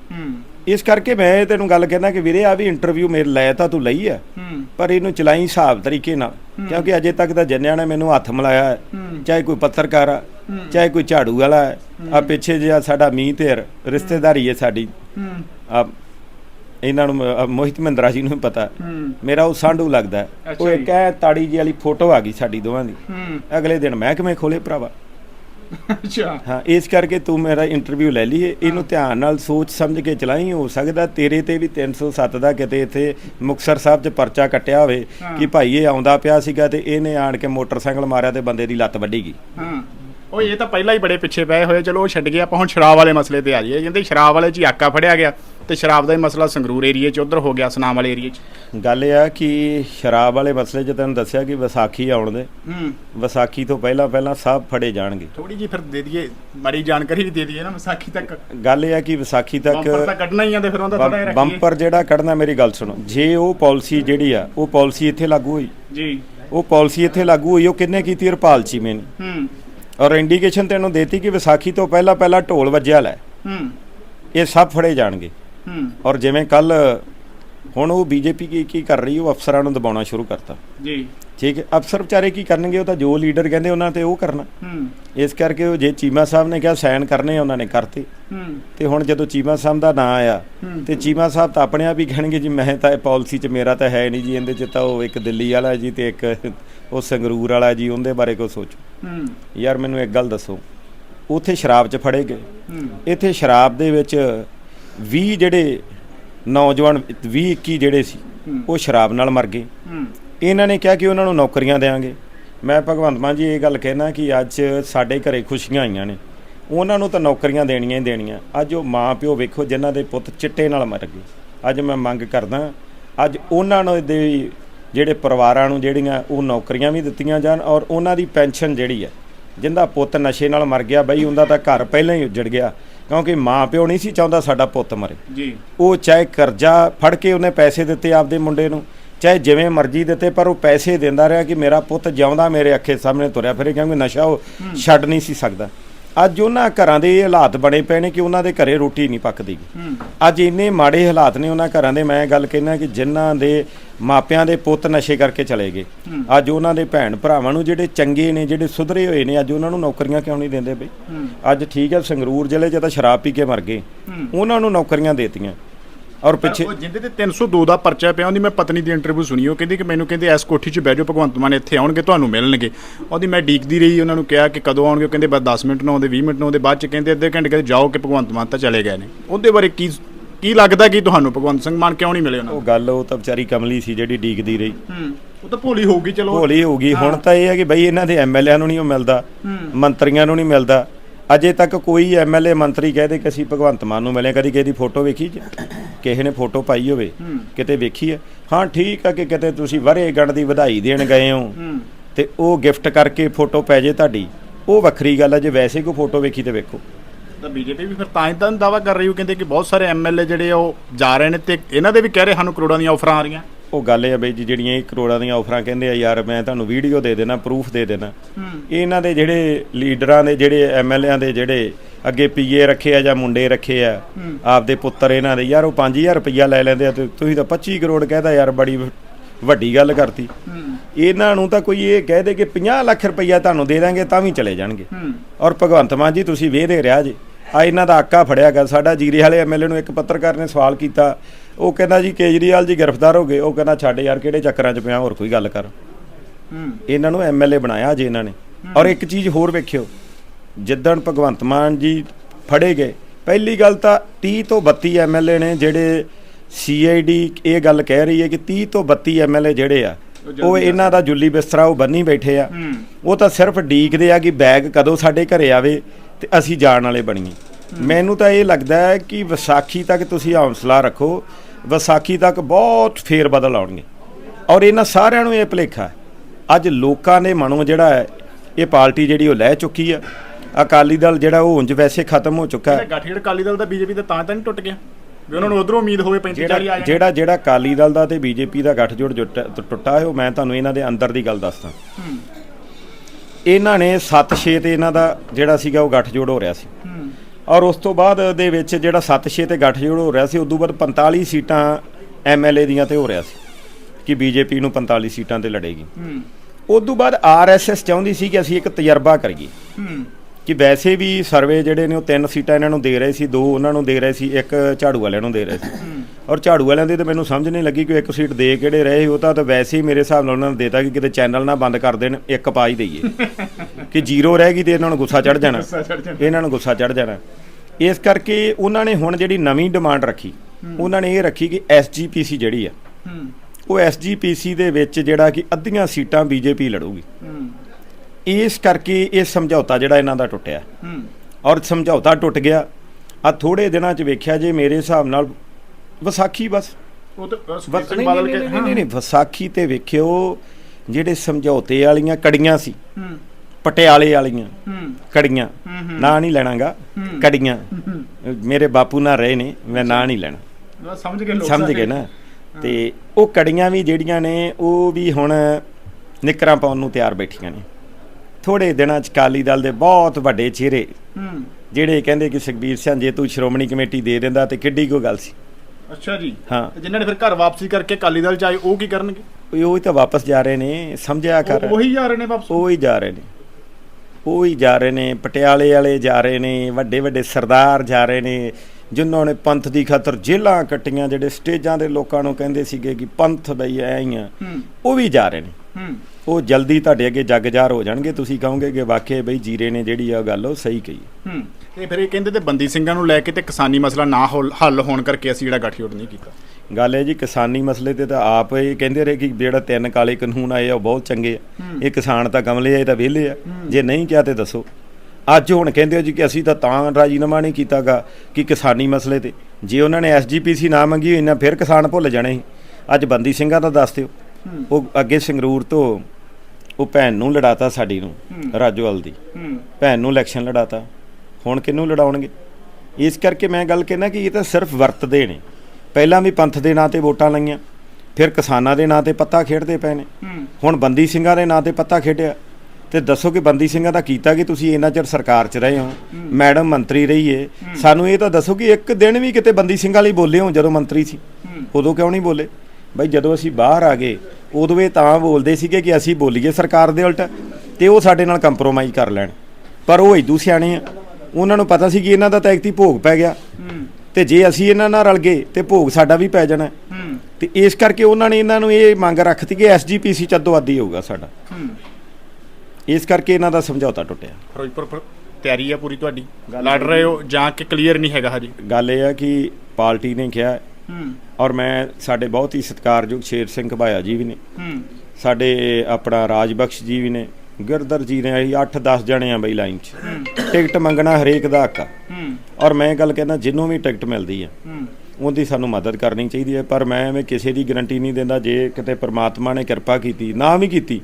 ਇਸ ਕਰਕੇ ਮੈਂ ਤੈਨੂੰ ਗੱਲ ਕਹਿਣਾ ਕਿ ਵੀਰੇ ਆ ਵੀ ਇੰਟਰਵਿਊ ਮੇਰੇ ਲੈ ਤਾਂ ਤੂੰ ਲਈ ਆ ਹੂੰ। ਪਰ ਇਹਨੂੰ ਚਲਾਈ ਹਿਸਾਬ ਤਰੀਕੇ ਨਾਲ ਕਿਉਂਕਿ ਅਜੇ ਤੱਕ ਤਾਂ ਜੰਨਿਆਂ ਨੇ ਮੈਨੂੰ ਹੱਥ ਮਿਲਾਇਆ। ਚਾਹੇ ਕੋਈ ਪੱਤਰਕਾਰ ਆ ਚਾਹੇ ਕੋਈ ਝਾੜੂ ਵਾਲਾ ਆ ਪਿੱਛੇ ਜਿਹਾ ਸਾਡਾ ਮੀਂਹ ਤੇਰ ਰਿਸ਼ਤੇਦਾਰੀ ਹੈ ਸਾਡੀ। ਆ ਇਹਨਾਂ ਨੂੰ ਮੋਹਿਤ ਮਹਿੰਦਰਾ ਜੀ ਨੂੰ ਪਤਾ ਮੇਰਾ ਉਹ ਸਾਂਢੂ ਲੱਗਦਾ ਉਹ। ਇੱਕ ਐ ਤਾੜੀ ਜੀ ਵਾਲੀ ਫੋਟੋ ਆ ਗਈ ਸਾਡੀ ਦੋਵਾਂ ਦੀ। ਅਗਲੇ ਦਿਨ ਮਹਿਕਮੇ ਖੋਲੇ ਭਰਾਵਾ। ਅੱਛਾ। ਹਾਂ ਇਸ ਕਰਕੇ ਤੂੰ ਮੇਰਾ ਇੰਟਰਵਿਊ ਲੈ ਲਈਏ। ਇਹਨੂੰ ਧਿਆਨ ਨਾਲ ਸੋਚ ਸਮਝ ਕੇ ਚਲਾਈ ਹੋ ਸਕਦਾ ਤੇਰੇ ਤੇ ਵੀ 307 ਦਾ ਕਿਤੇ ਇੱਥੇ ਮੁਕਸਰ ਸਾਹਿਬ 'ਚ ਪਰਚਾ ਕੱਟਿਆ ਹੋਵੇ। ਕਿ ਭਾਈ ਇਹ ਆਉਂਦਾ ਪਿਆ ਸੀਗਾ ਤੇ ਇਹਨੇ ਆਣ ਕੇ ਮੋਟਰਸਾਈਕਲ ਮਾਰਿਆ ਤੇ ਬੰਦੇ ਦੀ ਲੱਤ ਵੱਢੀ ਗਈ। ਹਾਂ। ਉਹ ਇਹ ਤਾਂ ਪਹਿਲਾਂ ਹੀ ਬੜੇ ਪਿੱਛੇ ਪਏ ਹੋਏ ਚਲੋ ਉਹ ਛੱਡ ਗਿਆ ਆਪਾਂ ਹੁਣ ਸ਼ਰਾਬ ਵਾਲੇ ਮਸਲੇ ਤੇ ਆ ਜਾਈਏ। ਜਿੰਦੇ ਸ਼ਰਾਬ ਵਾਲੇ 'ਚ ਹੀ ਆਕਾ ਫੜਿਆ ਗਿਆ। ਤੇ ਸ਼ਰਾਬ ਦਾ ਹੀ ਮਸਲਾ ਸੰਗਰੂਰ ਏਰੀਏ 'ਚ ਉਧਰ ਹੋ ਗਿਆ ਸਨਾਮ ਵਾਲੇ ਏਰੀਏ 'ਚ। ਗੱਲ ਇਹ ਆ ਕਿ ਸ਼ਰਾਬ ਵਾਲੇ ਮਸਲੇ 'ਚ ਤੈਨੂੰ ਦੱਸਿਆ ਕਿ ਵਿਸਾਖੀ ਆਉਣ ਦੇ। ਹੂੰ। ਵਿਸਾਖੀ ਤੋਂ ਪਹਿਲਾਂ ਪਹਿਲਾਂ ਸਭ ਫੜੇ ਜਾਣਗੇ। ਥੋੜੀ ਜੀ ਫਿਰ ਦੇ ਦਈਏ ਮਾੜੀ ਜਾਣਕਾਰੀ ਵੀ ਦੇ ਦਈਏ ਨਾ ਵਿਸਾਖੀ ਤੱਕ। ਗੱਲ ਇਹ ਆ ਕਿ ਵਿਸਾਖੀ ਬੰਪਰ ਤਾਂ ਤੱਕ ਕੱਢਣਾ ਹੀ ਆ ਤੇ ਫਿਰ ਉਹਦਾ ਥੋੜਾ ਰੱਖੀਏ। ਬੰਪਰ ਜਿਹੜਾ ਕੱਢਣਾ ਮੇਰੀ ਗੱਲ ਸੁਣੋ। ਜੇ ਉਹ ਪਾਲਿਸੀ ਜਿਹੜੀ ਆ ਉਹ ਪਾਲਿਸੀ ਇੱਥੇ ਲਾਗੂ ਹੋਈ। ਜੀ। ਉਹ ਪਾਲਿਸੀ ਇੱਥੇ ਲਾਗੂ ਹੋਈ ਉਹ ਕਿੰਨੇ ਕੀਤੀ ਹਰਪਾਲ ਚੀਮੇ ਨੇ ਹੂੰ। ਔਰ ਇੰਡੀਕੇਸ਼ਨ ਤੈਨੂੰ ਦੇਤੀ ਕਿ ਵਿਸਾਖੀ ਤੋਂ ਪਹਿਲਾਂ ਪਹਿਲਾਂ ਢੋਲ ਵੱਜਿਆ ਲੈ। ਹੂੰ। ਇਹ ਸਭ ਫੜੇ ਜਾਣਗੇ। ਔਰ ਜਿਵੇਂ ਕੱਲ ਹੁਣ ਉਹ ਬੀਜੇਪੀ ਕੀ ਕੀ ਕਰ ਰਹੀ ਉਹ ਅਫਸਰਾਂ ਨੂੰ ਦਬਾਉਣਾ ਸ਼ੁਰੂ ਕਰਤਾ। ਜੀ। ਠੀਕ ਹੈ ਅਫਸਰ ਵਿਚਾਰੇ ਕੀ ਕਰਨਗੇ ਉਹ ਤਾਂ ਜੋ ਲੀਡਰ ਕਹਿੰਦੇ ਉਹਨਾਂ ਤੇ ਉਹ ਕਰਨਾ। ਹੂੰ। ਇਸ ਕਰਕੇ ਉਹ ਜੇ ਚੀਮਾ ਸਾਹਿਬ ਨੇ ਕਿਹਾ ਸਾਈਨ ਕਰਨੇ ਆ, ਉਹਨਾਂ ਨੇ ਕਰਤੇ। ਹੂੰ। ਤੇ ਹੁਣ ਜਦੋਂ ਚੀਮਾ ਸਾਹਿਬ ਦਾ ਨਾਂ ਆਇਆ। ਤੇ ਚੀਮਾ ਸਾਹਿਬ ਤਾਂ ਆਪਣੇ ਆਪ ਹੀ ਕਹਿਣਗੇ ਜੀ ਮੈਂ ਤਾਂ ਇਹ ਪਾਲਿਸੀ 'ਚ ਮੇਰਾ ਤਾਂ ਹੈ ਨਹੀਂ ਜੀ ਇਹਦੇ 'ਚ ਤਾਂ ਉਹ ਇੱਕ ਦਿੱਲੀ ਵਾਲਾ ਜੀ ਤੇ ਇੱਕ ਉਹ ਸੰਗਰੂਰ ਵਾਲਾ ਜੀ ਉਹਦੇ ਬਾਰੇ ਕੋ ਸੋਚੋ। ਹੂੰ। ਯਾਰ ਮੈਨੂੰ ਇੱਕ ਗੱਲ ਦੱਸੋ ਉਥੇ ਸ਼ਰਾਬ 'ਚ ਫੜੇ ਗਏ। ਇੱਥੇ ਸ਼ਰਾਬ ਦੇ ਵਿੱਚ 20 ਜਿਹੜੇ ਨੌਜਵਾਨ 20 21 ਜਿਹੜੇ ਸੀ। ਉਹ ਸ਼ਰਾਬ ਨਾਲ ਮਰ ਗਏ। ਇਹਨਾਂ ਨੇ ਕਿਹਾ ਕਿ ਉਹਨਾਂ ਨੂੰ ਨੌਕਰੀਆਂ ਦੇਵਾਂਗੇ। ਮੈਂ ਭਗਵੰਤ ਮਾਨ ਜੀ ਇਹ ਗੱਲ ਕਹਿਣਾ ਕਿ ਅੱਜ ਸਾਡੇ ਘਰੇ ਖੁਸ਼ੀਆਂ ਆਈਆਂ ਨੇ। ਉਹਨਾਂ ਨੂੰ ਤਾਂ ਨੌਕਰੀਆਂ ਦੇਣੀਆਂ ਹੀ ਦੇਣੀਆਂ। ਅੱਜ ਉਹ ਮਾਂ ਪਿਓ ਵੇਖੋ ਜਿਨ੍ਹਾਂ ਦੇ ਪੁੱਤ ਚਿੱਟੇ ਨਾਲ ਮਰ ਗਏ। ਅੱਜ ਮੈਂ ਮੰਗ ਕਰਦਾ ਅੱਜ ਉਹਨਾਂ ਨੂੰ ਦੇ ਜਿਹੜੇ ਪਰਿਵਾਰਾਂ ਨੂੰ ਜਿਹੜੀਆਂ ਉਹ ਨੌਕਰੀਆਂ ਵੀ ਦਿੱਤੀਆਂ ਜਾਣ ਔਰ ਉਹਨਾਂ ਦੀ ਪੈਨਸ਼ਨ ਜਿਹੜੀ ਹੈ ਜਿੰਦਾ ਪੁੱਤ ਨਸ਼ੇ ਨਾਲ ਮਰ ਗਿਆ ਬਈ ਉਹਦਾ ਤਾਂ ਘਰ ਪਹਿਲਾਂ ਹੀ ਉੱਜੜ ਗਿਆ। ਕਿਉਂਕਿ ਮਾਂ ਪਿਓ ਨਹੀਂ ਸੀ ਚਾਹੁੰਦਾ ਸਾਡਾ ਪੁੱਤ ਮਰੇ। ਜੀ। ਉਹ ਚਾਹੇ ਕਰਜ਼ਾ ਫੜ ਕੇ ਉਹਨੇ ਪੈਸੇ ਦਿੱਤੇ ਆਪਦੇ ਮੁੰਡੇ ਨੂੰ ਚਾਹੇ ਜਿਵੇਂ ਮਰਜ਼ੀ ਦਿੱਤੇ ਪਰ ਉਹ ਪੈਸੇ ਦਿੰਦਾ ਰਿਹਾ ਕਿ ਮੇਰਾ ਪੁੱਤ ਜਿਉਂਦਾ ਮੇਰੇ ਅੱਖੇ ਸਾਹਮਣੇ ਤੁਰਿਆ ਫਿਰੇ ਕਿਉਂਕਿ ਨਸ਼ਾ ਉਹ ਛੱਡ ਨਹੀਂ ਸੀ ਸਕਦਾ। ਅੱਜ ਉਹਨਾਂ ਘਰਾਂ ਦੇ ਇਹ ਹਾਲਾਤ ਬਣੇ ਪਏ ਨੇ ਕਿ ਉਹਨਾਂ ਦੇ ਘਰੇ ਰੋਟੀ ਨਹੀਂ ਪੱਕਦੀ। ਅੱਜ ਇੰਨੇ ਮਾੜੇ ਹਾਲਾਤ ਨੇ ਉਹਨਾਂ ਘਰਾਂ ਦੇ ਮੈਂ ਗੱਲ ਕਹਿਣਾ ਕਿ ਜਿਨ੍ਹਾਂ ਦੇ ਮਾਪਿਆਂ ਦੇ ਪੁੱਤ ਨਸ਼ੇ ਕਰਕੇ ਚਲੇ ਗਏ। ਅੱਜ ਉਹਨਾਂ ਦੇ ਭੈਣ ਭਰਾਵਾਂ ਨੂੰ ਜਿਹੜੇ ਚੰਗੇ ਨੇ ਜਿਹੜੇ ਸੁਧਰੇ ਹੋਏ ਨੇ ਅੱਜ ਉਹਨਾਂ ਨੂੰ ਨੌਕਰੀਆਂ ਕਿਉਂ ਨਹੀਂ ਦਿੰਦੇ ਬਈ? ਅੱਜ ਠੀਕ ਹੈ ਸੰਗਰੂਰ ਜ਼ਿਲ੍ਹੇ 'ਚ ਤਾਂ ਸ਼ਰਾਬ ਪੀ ਕੇ ਮਰ ਗਏ। ਉਹਨਾਂ ਨੂੰ ਨੌਕਰੀਆਂ ਦੇਤੀਆਂ। ਔਰ ਪਿੱਛੇ ਉਹ ਜਿੰਦੇ ਤੇ 302 ਦਾ ਪਰਚਾ ਪਿਆ ਉਹਦੀ ਮੈਂ ਪਤਨੀ ਦੀ ਇੰਟਰਵਿਊ ਸੁਣੀ ਉਹ ਕਹਿੰਦੀ ਕਿ ਮੈਨੂੰ ਕਹਿੰਦੇ ਇਸ ਕੋਠੀ 'ਚ ਬਹਿ ਜਾਓ ਭਗਵੰਤ ਮਾਨ ਇੱਥੇ ਆਉਣਗੇ ਤੁਹਾਨੂੰ ਮਿਲਣਗੇ। ਉਹਦੀ ਮੈਂ ਡੀਕਦੀ ਰਹੀ ਉਹਨਾਂ ਨੂੰ ਕਿਹਾ ਕਿ ਕਦੋਂ ਆਉਣਗੇ ਉਹ ਕਹਿੰਦੇ ਬਸ 10 ਮਿੰਟ ਨੂੰ ਆਉਂਦੇ 20 ਮਿੰਟ ਨੂੰ ਆਉਂਦੇ ਬਾਅਦ 'ਚ ਕਹਿੰਦੇ ਅੱਧੇ ਘੰਟੇ ਕਹਿੰਦੇ ਜਾਓ ਕਿ ਭਗਵੰਤ ਮਾਨ ਤਾਂ ਚਲੇ ਗਏ ਨੇ। ਉਹਦੇ ਬਾਰੇ ਕੀ ਕੀ ਲੱਗਦਾ ਕਿ ਤੁਹਾਨੂੰ ਭਗਵੰਤ ਸਿੰਘ ਮਾਨ ਕਿਉਂ ਨਹੀਂ ਮਿਲੇ ਉਹਨਾਂ ਉਹ ਗੱਲ ਉਹ ਤਾਂ ਵਿਚਾਰੀ ਕਮਲੀ ਸੀ ਜਿਹੜੀ ਡੀਕਦੀ ਰਹੀ। ਹੂੰ ਉਹ ਤਾਂ ਭੋਲੀ ਹੋਊਗੀ ਚਲੋ। ਭੋਲੀ ਹੋ ਗਈ ਹੁਣ ਤਾਂ ਇਹ ਹੈ ਕਿ ਬਈ ਇਹਨਾਂ ਦੇ ਐਮਐਲਏ ਨੂੰ ਨਹੀਂ ਉਹ ਮਿਲਦਾ ਮੰਤਰੀਆਂ ਨੂੰ ਨਹੀਂ ਮਿਲਦਾ। ਅਜੇ ਤੱਕ ਕੋਈ ਐਮਐਲਏ ਮੰਤਰੀ ਕਹਦੇ ਕਿ ਅਸੀਂ ਭਗਵੰਤ ਮਾਨ ਨੂੰ ਮਿਲੇ ਕਦੀ ਕਿਸੇ ਦੀ ਫੋਟੋ ਵੇਖੀ ਜੀ? ਕਿਸੇ ਨੇ ਫੋਟੋ ਪਾਈ ਹੋਵੇ ਹੂੰ। ਕਿਤੇ ਵੇਖੀ ਹੈ? ਹਾਂ ਠੀਕ ਆ ਕਿ ਕਿਤੇ ਤੁਸੀਂ ਵਰੇ ਗੰਢ ਦੀ ਵਧਾਈ ਦੇਣ ਗਏ ਹੋ। ਹੂੰ। ਤੇ ਉਹ ਗਿਫਟ ਕਰਕੇ ਫੋਟੋ ਪੈ ਜੇ ਤੁਹਾਡੀ ਉਹ ਵੱਖਰੀ ਗੱਲ ਹੈ ਜੇ ਵੈਸੇ ਕੋਈ ਫੋਟੋ ਵੇਖੀ ਤੇ ਵੇਖੋ। ਤਾਂ ਬੀਜੇਪੀ ਵੀ ਫਿਰ ਤਾਂ ਹੀ ਤਾਂ ਦਾਵਾ ਕਰ ਰਹੀ ਉਹ ਕਹਿੰਦੇ ਕਿ ਬਹੁਤ ਸਾਰੇ ਐਮਐਲਏ ਜਿਹੜੇ ਆ ਉਹ ਜਾ ਰਹੇ ਨੇ ਤੇ ਇਹਨਾਂ ਦੇ ਵੀ ਕਹਿ ਰਹੇ ਸਾਨੂੰ ਕਰੋੜਾਂ ਦੀਆਂ ਆਫਰਾਂ ਆ ਰਹੀਆਂ। ਉਹ ਗੱਲ ਇਹ ਆ ਬਈ ਜੀ ਜਿਹੜੀਆਂ ਇਹ ਕਰੋੜਾਂ ਦੀਆਂ ਆਫਰਾਂ ਕਹਿੰਦੇ ਆ ਯਾਰ ਮੈਂ ਤੁਹਾਨੂੰ ਵੀਡੀਓ ਦੇ ਦੇਣਾ ਪ੍ਰੂਫ ਦੇ ਦੇਣਾ। ਹੂੰ। ਇਹਨਾਂ ਦੇ ਜਿਹੜੇ ਲੀਡਰਾਂ ਦੇ ਜਿਹੜੇ ਐਮਐਲਏਆਂ ਦੇ ਜਿਹੜੇ ਅੱਗੇ ਪੀਏ ਰੱਖੇ ਆ ਜਾਂ ਮੁੰਡੇ ਰੱਖੇ ਆ। ਆਪਦੇ ਪੁੱਤਰ ਇਹਨਾਂ ਦੇ ਯਾਰ ਉਹ 5000 ਰੁਪਈਆ ਲੈ ਲੈਂਦੇ ਆ ਤੇ ਤੁਸੀਂ ਤਾਂ 25 ਕਰੋੜ ਕਹਿਦਾ ਯਾਰ ਬੜੀ ਵੱਡੀ ਗੱਲ ਕਰਤੀ। ਇਹਨਾਂ ਨੂੰ ਤਾਂ ਕੋਈ ਇਹ ਕਹਿ ਦੇ ਕਿ 50 ਲੱਖ ਰੁਪਈਆ ਤੁਹਾਨੂੰ ਦੇ ਦਾਂਗੇ ਤਾਂ ਵੀ ਚਲੇ ਜਾਣਗੇ। ਔਰ ਭਗਵੰਤ ਮਾਨ ਜੀ ਤੁਸੀਂ ਵੇਹਦੇ ਰਿਹਾ ਜੀ। ਆ ਇਹਨਾਂ ਦਾ ਆਕਾ ਫੜਿਆ ਗਿਆ। ਸਾਡਾ ਜੀਰੇ ਵਾਲੇ ਐਮਐਲਏ ਨੂੰ ਇੱਕ ਪੱਤਰਕਾਰ ਨੇ ਸਵਾਲ ਕੀਤਾ ਉਹ ਕਹਿੰਦਾ ਜੀ ਕੇਜਰੀਵਾਲ ਜੀ ਗ੍ਰਿਫਤਾਰ ਹੋ ਗਏ ਉਹ ਕਹਿੰਦਾ ਛੱਡ ਯਾਰ ਕਿਹੜੇ ਚੱਕਰਾਂ 'ਚ ਪਿਆ ਹੋਰ ਕੋਈ ਗੱਲ ਕਰ। ਇਹਨਾਂ ਨੂੰ ਐਮਐਲਏ ਬਣਾਇਆ ਜੇ ਇਹਨਾਂ ਨੇ। ਔਰ ਇੱਕ ਚੀਜ਼ ਹੋਰ ਵੇਖਿਓ ਜਿੱਦਣ ਭਗਵੰਤ ਮਾਨ ਜੀ ਫੜੇ ਗਏ ਪਹਿਲੀ ਗੱਲ ਤਾਂ 30 ਤੋਂ 32 ਐਮਐਲਏ ਨੇ ਜਿਹੜੇ ਸੀਆਈਡੀ ਇਹ ਗੱਲ ਕਹਿ ਰਹੀ ਹੈ ਕਿ 30 ਤੋਂ 32 ਐਮਐਲਏ ਜਿਹੜੇ ਆ ਉਹ ਇਹਨਾਂ ਦਾ ਜੁੱਲੀ ਬਿਸਤਰਾ ਉਹ ਬੰਨੀ ਬੈਠੇ ਆ। ਉਹ ਤਾਂ ਸਿਰਫ ਡੀਕਦੇ ਆ ਕਿ ਬੈਗ ਕਦੋਂ ਸਾਡੇ ਘਰੇ ਆਵੇ ਤੇ ਅਸੀਂ ਜਾਣ ਵਾਲੇ ਬਣੀਏ। ਮੈਨੂੰ ਤਾਂ ਇਹ ਲੱਗਦਾ ਹੈ ਕਿ ਵਿਸਾਖੀ ਤੱਕ ਤੁਸੀਂ ਹੌਸਲਾ ਰੱਖੋ ਵਿਸਾਖੀ ਤੱਕ ਬਹੁਤ ਫੇਰ ਬਦਲ ਆਉਣਗੇ। ਔਰ ਇਹਨਾਂ ਸਾਰਿਆਂ ਨੂੰ ਇਹ ਭੁਲੇਖਾ ਹੈ ਅੱਜ ਲੋਕਾਂ ਦੇ ਮਨੋਂ ਜਿਹੜਾ ਹੈ ਇਹ ਪਾਰਟੀ ਜਿਹੜੀ ਉਹ ਲੈ ਚੁੱਕੀ ਆ। ਅਕਾਲੀ ਦਲ ਜਿਹੜਾ ਉਹ ਉਂਝ ਵੈਸੇ ਖਤਮ ਹੋ ਚੁੱਕਾ ਹੈ। ਜਿਹੜਾ ਗਠੀੜ ਅਕਾਲੀ ਦਲ ਦਾ ਬੀਜੇਪੀ ਦਾ ਤਾਂ ਤਾਂ ਨਹੀਂ ਟੁੱਟ ਗਿਆ। ਵੀ ਉਹਨਾਂ ਨੂੰ ਉਧਰੋਂ ਉਮੀਦ ਹੋਵੇ 35 40 ਆ ਜਿਹੜਾ ਜਿਹੜਾ ਜਿਹੜਾ ਅਕਾਲੀ ਦਲ ਦਾ ਤੇ ਬੀਜੇਪੀ ਦਾ ਗੱਠਜੋੜ ਟੁੱਟਾ ਹੈ ਉਹ ਮੈਂ ਤੁਹਾਨੂੰ ਇਹਨਾਂ ਦੇ ਅੰਦਰ ਦੀ ਗੱਲ ਦੱਸਦਾ। ਹੂੰ। ਇਹਨਾਂ ਨੇ 7-6 ਤੇ ਇਹਨਾਂ ਦਾ ਜਿਹੜਾ ਸੀਗਾ ਉਹ ਗੱਠਜੋੜ ਹੋ ਰਿਹਾ ਸੀ। ਹੂੰ ਔਰ ਉਸ ਤੋਂ ਬਾਅਦ ਦੇ ਵਿੱਚ ਜਿਹੜਾ 7-6 ਤੇ ਗੱਠਜੋੜ ਹੋ ਰਿਹਾ ਸੀ ਉਦੋਂ ਬਾਅਦ 45 ਸੀਟਾਂ ਐਮਐਲਏ ਦੀਆਂ ਤੇ ਹੋ ਰਿਹਾ ਸੀ ਕਿ ਬੀਜੇਪੀ ਨੂੰ 45 ਸੀਟਾਂ ਤੇ ਲੜੇਗੀ। ਹੂੰ। ਉਦੋਂ ਬਾਅਦ ਆਰਐਸਐਸ ਚਾਹੁੰਦੀ ਸੀ ਕਿ ਅਸੀਂ ਇੱਕ ਤਜਰਬਾ ਕਰੀਏ। ਹੂੰ। ਕਿ ਵੈਸੇ ਵੀ ਸਰਵੇ ਜਿਹੜੇ ਨੇ ਉਹ ਤਿੰਨ ਸੀਟਾਂ ਇਹਨਾਂ ਨੂੰ ਦੇ ਰਹੇ ਸੀ ਦੋ ਉਹਨਾਂ ਨੂੰ ਦੇ ਰਹੇ ਸੀ ਇੱਕ ਝਾੜੂ ਵਾਲਿਆਂ ਨੂੰ ਦੇ ਰਹੇ ਸੀ। ਔਰ ਝਾੜੂ ਵਾਲਿਆਂ ਦੀ ਤਾਂ ਮੈਨੂੰ ਸਮਝ ਨਹੀਂ ਲੱਗੀ ਕਿ ਇੱਕ ਸੀਟ ਦੇ ਕਿਹੜੇ ਰਹੇ ਉਹ ਤਾਂ ਤਾਂ ਵੈਸੇ ਹੀ ਮੇਰੇ ਹਿਸਾਬ ਨਾਲ ਉਹਨਾਂ ਨੇ ਦੇਤਾ ਕਿ ਕਿਤੇ ਚੈਨਲ ਨਾ ਬੰਦ ਕਰ ਦੇਣ ਇੱਕ ਪਾ ਹੀ ਦਈਏ। ਕਿ ਜ਼ੀਰੋ ਰਹਿ ਗਈ ਤੇ ਇਹਨਾਂ ਨੂੰ ਗੁੱਸਾ ਚੜ ਜਾਣਾ। ਇਹਨਾਂ ਨੂੰ ਗੁੱਸਾ ਚੜ ਜਾਣਾ। ਇਸ ਕਰਕੇ ਉਹਨਾਂ ਨੇ ਹੁਣ ਜਿਹੜੀ ਨਵੀਂ ਡਿਮਾਂਡ ਰੱਖੀ ਉਹਨਾਂ ਨੇ ਇਹ ਰੱਖੀ ਕਿ ਐਸਜੀਪੀਸੀ ਜਿਹੜੀ ਆ ਉਹ ਐਸਜੀਪੀਸੀ ਦੇ ਵਿੱਚ ਜਿਹੜਾ ਕਿ ਅੱਧੀਆਂ ਸੀਟਾਂ ਬੀਜੇਪੀ ਲੜੂਗੀ। ਇਸ ਕਰਕੇ ਇਹ ਸਮਝੌਤਾ ਜਿਹੜਾ ਇਹਨਾਂ ਦਾ ਟੁੱਟਿਆ। ਹੂੰ। ਔਰ ਸਮਝੌਤਾ ਟੁੱਟ ਗਿਆ। ਆ ਥੋੜੇ ਦਿਨਾਂ ਚ ਵੇਖਿਆ ਜੇ ਮੇਰੇ ਹਿਸਾਬ ਨਾਲ ਵਿਸਾਖੀ ਬਸ। ਉਹ ਤਾਂ ਬਾਦਲ ਨਹੀਂ ਕੇ ਨਹੀਂ, ਨਹੀਂ ਨਹੀਂ ਵਿਸਾਖੀ ਤੇ ਵੇਖਿਓ ਜਿਹੜੇ ਸਮਝੌਤੇ ਵਾਲੀਆਂ ਕੜੀਆਂ ਸੀ। ਹੂੰ। ਪਟਿਆਲੇ ਵਾਲੀਆਂ ਹੂੰ। ਕੜੀਆਂ। ਨਾਂ ਨਹੀਂ ਲੈਣਾਗਾ। ਕੜੀਆਂ। ਮੇਰੇ ਬਾਪੂ ਨਾਲ ਰਹੇ ਨੇ ਮੈਂ ਨਾਂ ਨਹੀਂ ਲੈਣਾ। ਸਮਝ ਗਏ ਲੋਕ ਸਮਝ। ਗਏ ਨਾ। ਤੇ ਉਹ ਕੜੀਆਂ ਵੀ ਜਿਹੜੀਆਂ ਨੇ ਉਹ ਵੀ ਹੁਣ ਨਿਕਰਾਂ ਪਾਉਣ ਨੂੰ ਤਿਆਰ ਬੈਠੀਆਂ ਨੇ। ਥੋੜੇ ਦਿਨਾਂ ਚ ਕਾਲੀ ਦਲ ਦੇ ਬਹੁਤ ਵੱਡੇ ਚਿਹਰੇ। ਹੂੰ। ਜਿਹੜੇ ਕਹਿੰਦੇ ਕਿ ਸੁਖਬੀਰ ਸਿੰਘ ਜੇ ਤੂੰ ਸ਼੍ਰੋਮਣੀ ਕਮੇਟੀ ਦੇ ਦਿੰਦਾ ਤੇ ਕਿੱਡੀ ਕੋ ਗੱਲ ਸੀ। ਅੱਛਾ ਜੀ। ਹਾਂ। ਜਿਨ੍ਹਾਂ ਨੇ ਫਿਰ ਘਰ ਵਾਪਸੀ ਕਰਕੇ ਅਕਾਲੀ ਦਲ ਚ ਆਏ ਉਹ ਕੀ ਕਰਨਗੇ? ਉਹ ਹੀ ਤਾਂ ਵਾਪਸ ਜਾ ਰਹੇ ਨੇ ਸਮਝਿਆ ਕਰ। ਉਹ- ਜਾ ਰਹੇ ਨੇ ਵਾਪਸ? ਉਹ ਹੀ ਜਾ ਰਹੇ ਨੇ। ਉਹ ਹੀ ਜਾ ਰਹੇ ਨੇ ਪਟਿਆਲੇ ਵਾਲੇ ਜਾ ਰਹੇ ਨੇ ਵੱਡੇ ਵੱਡੇ ਸਰਦਾਰ ਜਾ ਰਹੇ ਨੇ ਜਿਨ੍ਹਾਂ ਨੇ ਪੰਥ ਦੀ ਖਾਤਰ ਜੇਲਾਂ ਕੱਟੀਆਂ ਜਿਹੜੇ ਸਟੇਜਾਂ ਦੇ ਲੋਕਾਂ ਨੂੰ ਕਹਿੰਦੇ ਸੀਗੇ ਕਿ ਪੰਥ ਬਈ ਐ ਹੀ ਆ। ਉਹ ਵੀ ਜਾ ਰਹੇ ਨੇ। ਹੂੰ। ਉਹ ਜਲਦੀ ਤੁਹਾਡੇ ਅੱਗੇ ਜੱਗਜਾਰ ਹੋ ਜਾਣਗੇ। ਤੁਸੀਂ ਕਹੋਗੇ ਕਿ ਵਾਕਿਆ ਬਈ ਜੀਰੇ ਨੇ ਜਿਹੜੀ ਆ ਗੱਲ ਉਹ ਸਹੀ ਕਹੀ। ਹੂੰ ਤੇ ਫਿਰ ਇਹ ਕਹਿੰਦੇ ਤੇ ਬੰਦੀ ਸਿੰਘਾਂ ਨੂੰ ਲੈ ਕੇ ਤੇ ਕਿਸਾਨੀ ਮਸਲਾ ਨਾ ਹੱਲ- ਹੋਣ ਕਰਕੇ ਅਸੀਂ ਜਿਹੜਾ ਗੱਠਜੋੜ ਨਹੀਂ ਕੀਤਾ। ਗੱਲ ਹੈ ਜੀ ਕਿਸਾਨੀ ਮਸਲੇ ਤੇ ਤਾਂ ਆਪ ਇਹ ਕਹਿੰਦੇ ਰਹੇ ਕਿ ਜਿਹੜਾ ਤਿੰਨ ਕਾਲੇ ਕਾਨੂੰਨ ਆਏ ਆ ਉਹ ਬਹੁਤ ਚੰਗੇ ਆ। ਇਹ ਕਿਸਾਨ ਤਾਂ ਕਮਲੇ ਆ ਇਹ ਤਾਂ ਵਿਹਲੇ ਆ। ਜੇ ਨਹੀਂ ਕਿਹਾ ਤੇ ਦੱਸੋ। ਅੱਜ ਹੁਣ ਕਹਿੰਦੇ ਹੋ ਜੀ ਕਿ ਅਸੀਂ ਤਾਂ ਤਾਂ ਰਾਜੀਨਾਮਾ ਨਹੀਂ ਕੀਤਾਗਾ ਕਿ ਕਿਸਾਨੀ ਮਸਲੇ ਤੇ। ਜੇ ਉਹਨਾਂ ਨੇ ਐਸਜੀਪੀਸੀ ਨਾ ਮੰਗੀ ਹੋਈ ਨਾ ਫਿਰ ਕਿਸਾਨ ਭੁੱਲ ਜਾਣੇ ਅੱਜ ਬੰਦੀ ਸਿੰਘਾਂ ਦਾ ਦੱਸ ਦਿਓ। ਉਹ ਅੱਗੇ ਸੰਗਰੂਰ ਤੋਂ ਉਹ ਭੈਣ ਨੂੰ ਲੜਾਤਾ ਸਾਡੀ ਨੂੰ। ਰਾਜੋਵਾਲ ਦੀ। ਭੈਣ ਨੂੰ ਇਲੈਕਸ਼ਨ ਲੜਾਤਾ। ਹੁਣ ਕਿਹਨੂੰ ਲੜਾਉਣਗੇ? ਇਸ ਕਰਕੇ ਮੈਂ ਗੱਲ ਕਹਿਣਾ ਕਿ ਇਹ ਤਾਂ ਸਿਰਫ ਵਰਤਦੇ ਨੇ। ਪਹਿਲਾਂ ਵੀ ਪੰਥ ਦੇ ਨਾਂ ਤੇ ਵੋਟਾਂ ਲਈਆਂ ਫਿਰ ਕਿਸਾਨਾਂ ਦੇ ਨਾਂ ਤੇ ਪੱਤਾ ਖੇਡਦੇ ਪਏ ਨੇ। ਹੁਣ ਬੰਦੀ ਸਿੰਘਾਂ ਦੇ ਨਾਂ ਤੇ ਪੱਤਾ ਖੇਡਿਆ। ਤੇ ਦੱਸੋ ਕਿ ਬੰਦੀ ਸਿੰਘਾਂ ਦਾ ਕੀਤਾ ਕਿ? ਤੁਸੀਂ ਇੰਨਾ ਚਿਰ ਸਰਕਾਰ 'ਚ ਰਹੇ ਹੋ। ਮੈਡਮ ਮੰਤਰੀ ਰਹੀਏ ਸਾਨੂੰ ਇਹ ਤਾਂ ਦੱਸੋ ਕਿ ਇੱਕ ਦਿਨ ਵੀ ਕਿਤੇ ਬੰਦੀ ਸਿੰਘਾਂ ਲਈ ਬੋਲੇ ਹੋ ਜਦੋਂ ਮੰਤਰੀ ਸੀ। ਉਦੋਂ ਕਿਉਂ ਨਹੀਂ ਬੋਲੇ? ਬਈ ਜਦੋਂ ਅਸੀਂ ਬਾਹਰ ਆ ਗਏ ਉਦੋਂ ਇਹ ਤਾਂ ਬੋਲਦੇ ਸੀਗੇ ਕਿ ਅਸੀਂ ਬੋਲੀਏ ਸਰਕਾਰ ਦੇ ਉਲਟ ਤੇ ਉਹ ਸਾਡੇ ਨਾਲ ਕੰਪਰੋਮਾਈਜ਼ ਕਰ ਲੈਣ। ਪਰ ਉਹ ਇਦੂ ਸਿਆਣੇ ਆ। ਉਹਨਾਂ ਨੂੰ ਪਤਾ ਸੀ ਕਿ ਇਹਨਾਂ ਦਾ ਤਾਂ ਇੱਕ ਭੋਗ ਪੈ ਗਿਆ। ਹੂੰ। ਤੇ ਜੇ ਅਸੀਂ ਇਹਨਾਂ ਨਾਲ ਰਲ ਗਏ ਤੇ ਭੋਗ ਸਾਡਾ ਵੀ ਪੈ ਜਾਣਾ। ਤੇ ਇਸ ਕਰਕੇ ਉਹਨਾਂ ਨੇ ਇਹਨਾਂ ਨੂੰ ਇਹ ਮੰਗ ਰੱਖਤੀ ਕਿ ਐਸਜੀਪੀਸੀ ਚ ਅੱਧੋ-ਅੱਧੀ ਹੋਊਗਾ ਸਾਡਾ। ਹੂੰ। ਇਸ ਕਰਕੇ ਇਹਨਾਂ ਦਾ ਸਮਝੌਤਾ ਟੁੱਟਿਆ। ਫਿਰੋਜ਼ਪੁਰ ਫਿਰ ਤਿਆਰੀ ਆ ਪੂਰੀ ਤੁਹਾਡੀ? ਲੜ ਰਹੇ ਹੋ ਜਾਂ ਕਿ ਕਲੀਅਰ ਨਹੀਂ ਹੈਗਾ ਹਜੇ? ਗੱਲ ਇਹ ਆ ਕਿ ਪਾਰਟੀ ਨੇ ਕਿਹਾ ਹੂੰ। ਔਰ ਮੈਂ ਸਾਡੇ ਬਹੁਤ ਹੀ ਸਤਿਕਾਰਯੋਗ ਸ਼ੇਰ ਸਿੰਘ ਘਬਾਇਆ ਜੀ ਵੀ ਨੇ। ਹੂੰ। ਸਾਡੇ ਆਪਣਾ ਰਾਜਬਖਸ਼ ਜੀ ਵੀ ਨੇ। ਗਿਰਦਰ ਜੀ ਨੇ ਅਸੀਂ 8-10 ਜਣੇ ਆ ਬਈ ਲਾਈਨ 'ਚ। ਟਿਕਟ ਮੰਗਣਾ ਹਰੇਕ ਦਾ ਹੱਕ ਆ। ਔਰ ਮੈਂ ਗੱਲ ਕਹਿੰਦਾ ਜਿੰਨੂੰ ਵੀ ਟਿਕਟ ਮਿਲਦੀ ਆ ਹੂੰ। ਉਹਦੀ ਸਾਨੂੰ ਮਦਦ ਕਰਨੀ ਚਾਹੀਦੀ ਹੈ ਪਰ ਮੈਂ ਐਵੇਂ ਕਿਸੇ ਦੀ ਗਰੰਟੀ ਨਹੀਂ ਦਿੰਦਾ ਜੇ ਕਿਤੇ ਪ੍ਰਮਾਤਮਾ ਨੇ ਕਿਰਪਾ ਕੀਤੀ ਨਾ ਵੀ ਕੀਤੀ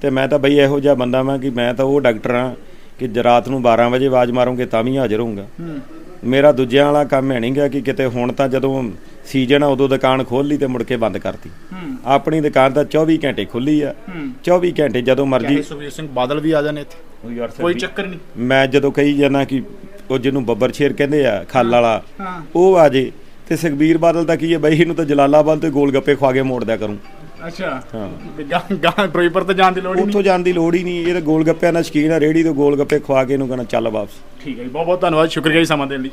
ਤੇ ਮੈਂ ਤਾਂ ਬਈ ਇਹੋ ਜਿਹਾ ਬੰਦਾ ਮੈਂ ਕਿ ਮੈਂ ਤਾਂ ਉਹ ਡਾਕਟਰ ਆ ਕਿ ਜ ਰਾਤ ਨੂੰ 12 ਵਜੇ ਆਵਾਜ਼ ਮਾਰੋਗੇ ਤਾਂ ਵੀ ਹਾਜ਼ਰ ਹੋਊਂਗਾ। ਮੇਰਾ ਦੂਜਿਆਂ ਵਾਲਾ ਕੰਮ ਹੈ ਨਹੀਂਗਾ ਕਿ ਕਿਤੇ ਹੁਣ ਤਾਂ ਜਦੋਂ ਸੀਜ਼ਨ ਆ ਉਦੋਂ ਦੁਕਾਨ ਖੋਲ ਲਈ ਤੇ ਮੁੜ ਕੇ ਬੰਦ ਕਰਤੀ। ਆਪਣੀ ਦੁਕਾਨ ਤਾਂ 24 ਘੰਟੇ ਖੁੱਲੀ ਆ। ਹੂੰ। 24 ਘੰਟੇ ਜਦੋਂ ਮਰਜ਼ੀ ਸੁਖਬੀਰ ਸਿੰਘ ਬਾਦਲ ਵੀ ਆ ਜਾਣ ਇੱਥੇ। ਕੋਈ ਚੱਕਰ ਨਹੀਂ। ਮੈਂ ਜਦੋਂ ਕਹੀ ਜਾਂਦਾ ਕਿ ਉਹ ਜਿਹਨੂੰ ਬੱਬਰ ਸ਼ੇਰ ਕਹਿੰਦੇ ਆ ਖੱਲ ਵਾਲਾ ਉਹ ਆ ਜੇ। ਤੇ ਸੁਖਬੀਰ ਬਾਦਲ ਦਾ ਕੀ ਹੈ ਬਈ ਇਹਨੂੰ ਤਾਂ ਜਲਾਲਾਬਾਦ ਤੇ ਗੋਲ ਗੱਪੇ ਖਵਾ ਕੇ ਮੋੜ ਦਿਆ ਕਰੂੰ। ਅੱਛਾ। ਹਾਂ। ਗਾਂ ਗਾਂ ਫਿਰੋਜ਼ਪੁਰ ਤੇ ਜਾਣ ਦੀ ਲੋੜ ਹੀ ਨਹੀਂ। ਉੱਥੋਂ ਜਾਣ ਦੀ ਲੋੜ ਹੀ ਨਹੀਂ। ਇਹ ਤਾਂ ਗੋਲ ਗੱਪਿਆਂ ਦਾ ਸ਼ਕੀਨ ਆ ਰੇੜੀ ਤੋਂ ਗੋਲ ਗੱਪੇ ਖਵਾ ਕੇ ਇਹਨੂੰ ਕਹਿੰਦਾ ਚੱਲ ਵਾਪਸ। ਠੀਕ ਹੈ ਜੀ ਬਹੁਤ ਬਹੁਤ ਧੰਨਵਾਦ। ਸ਼ੁਕਰੀਆ ਜੀ ਸਮਾਂ ਦੇਣ ਲਈ।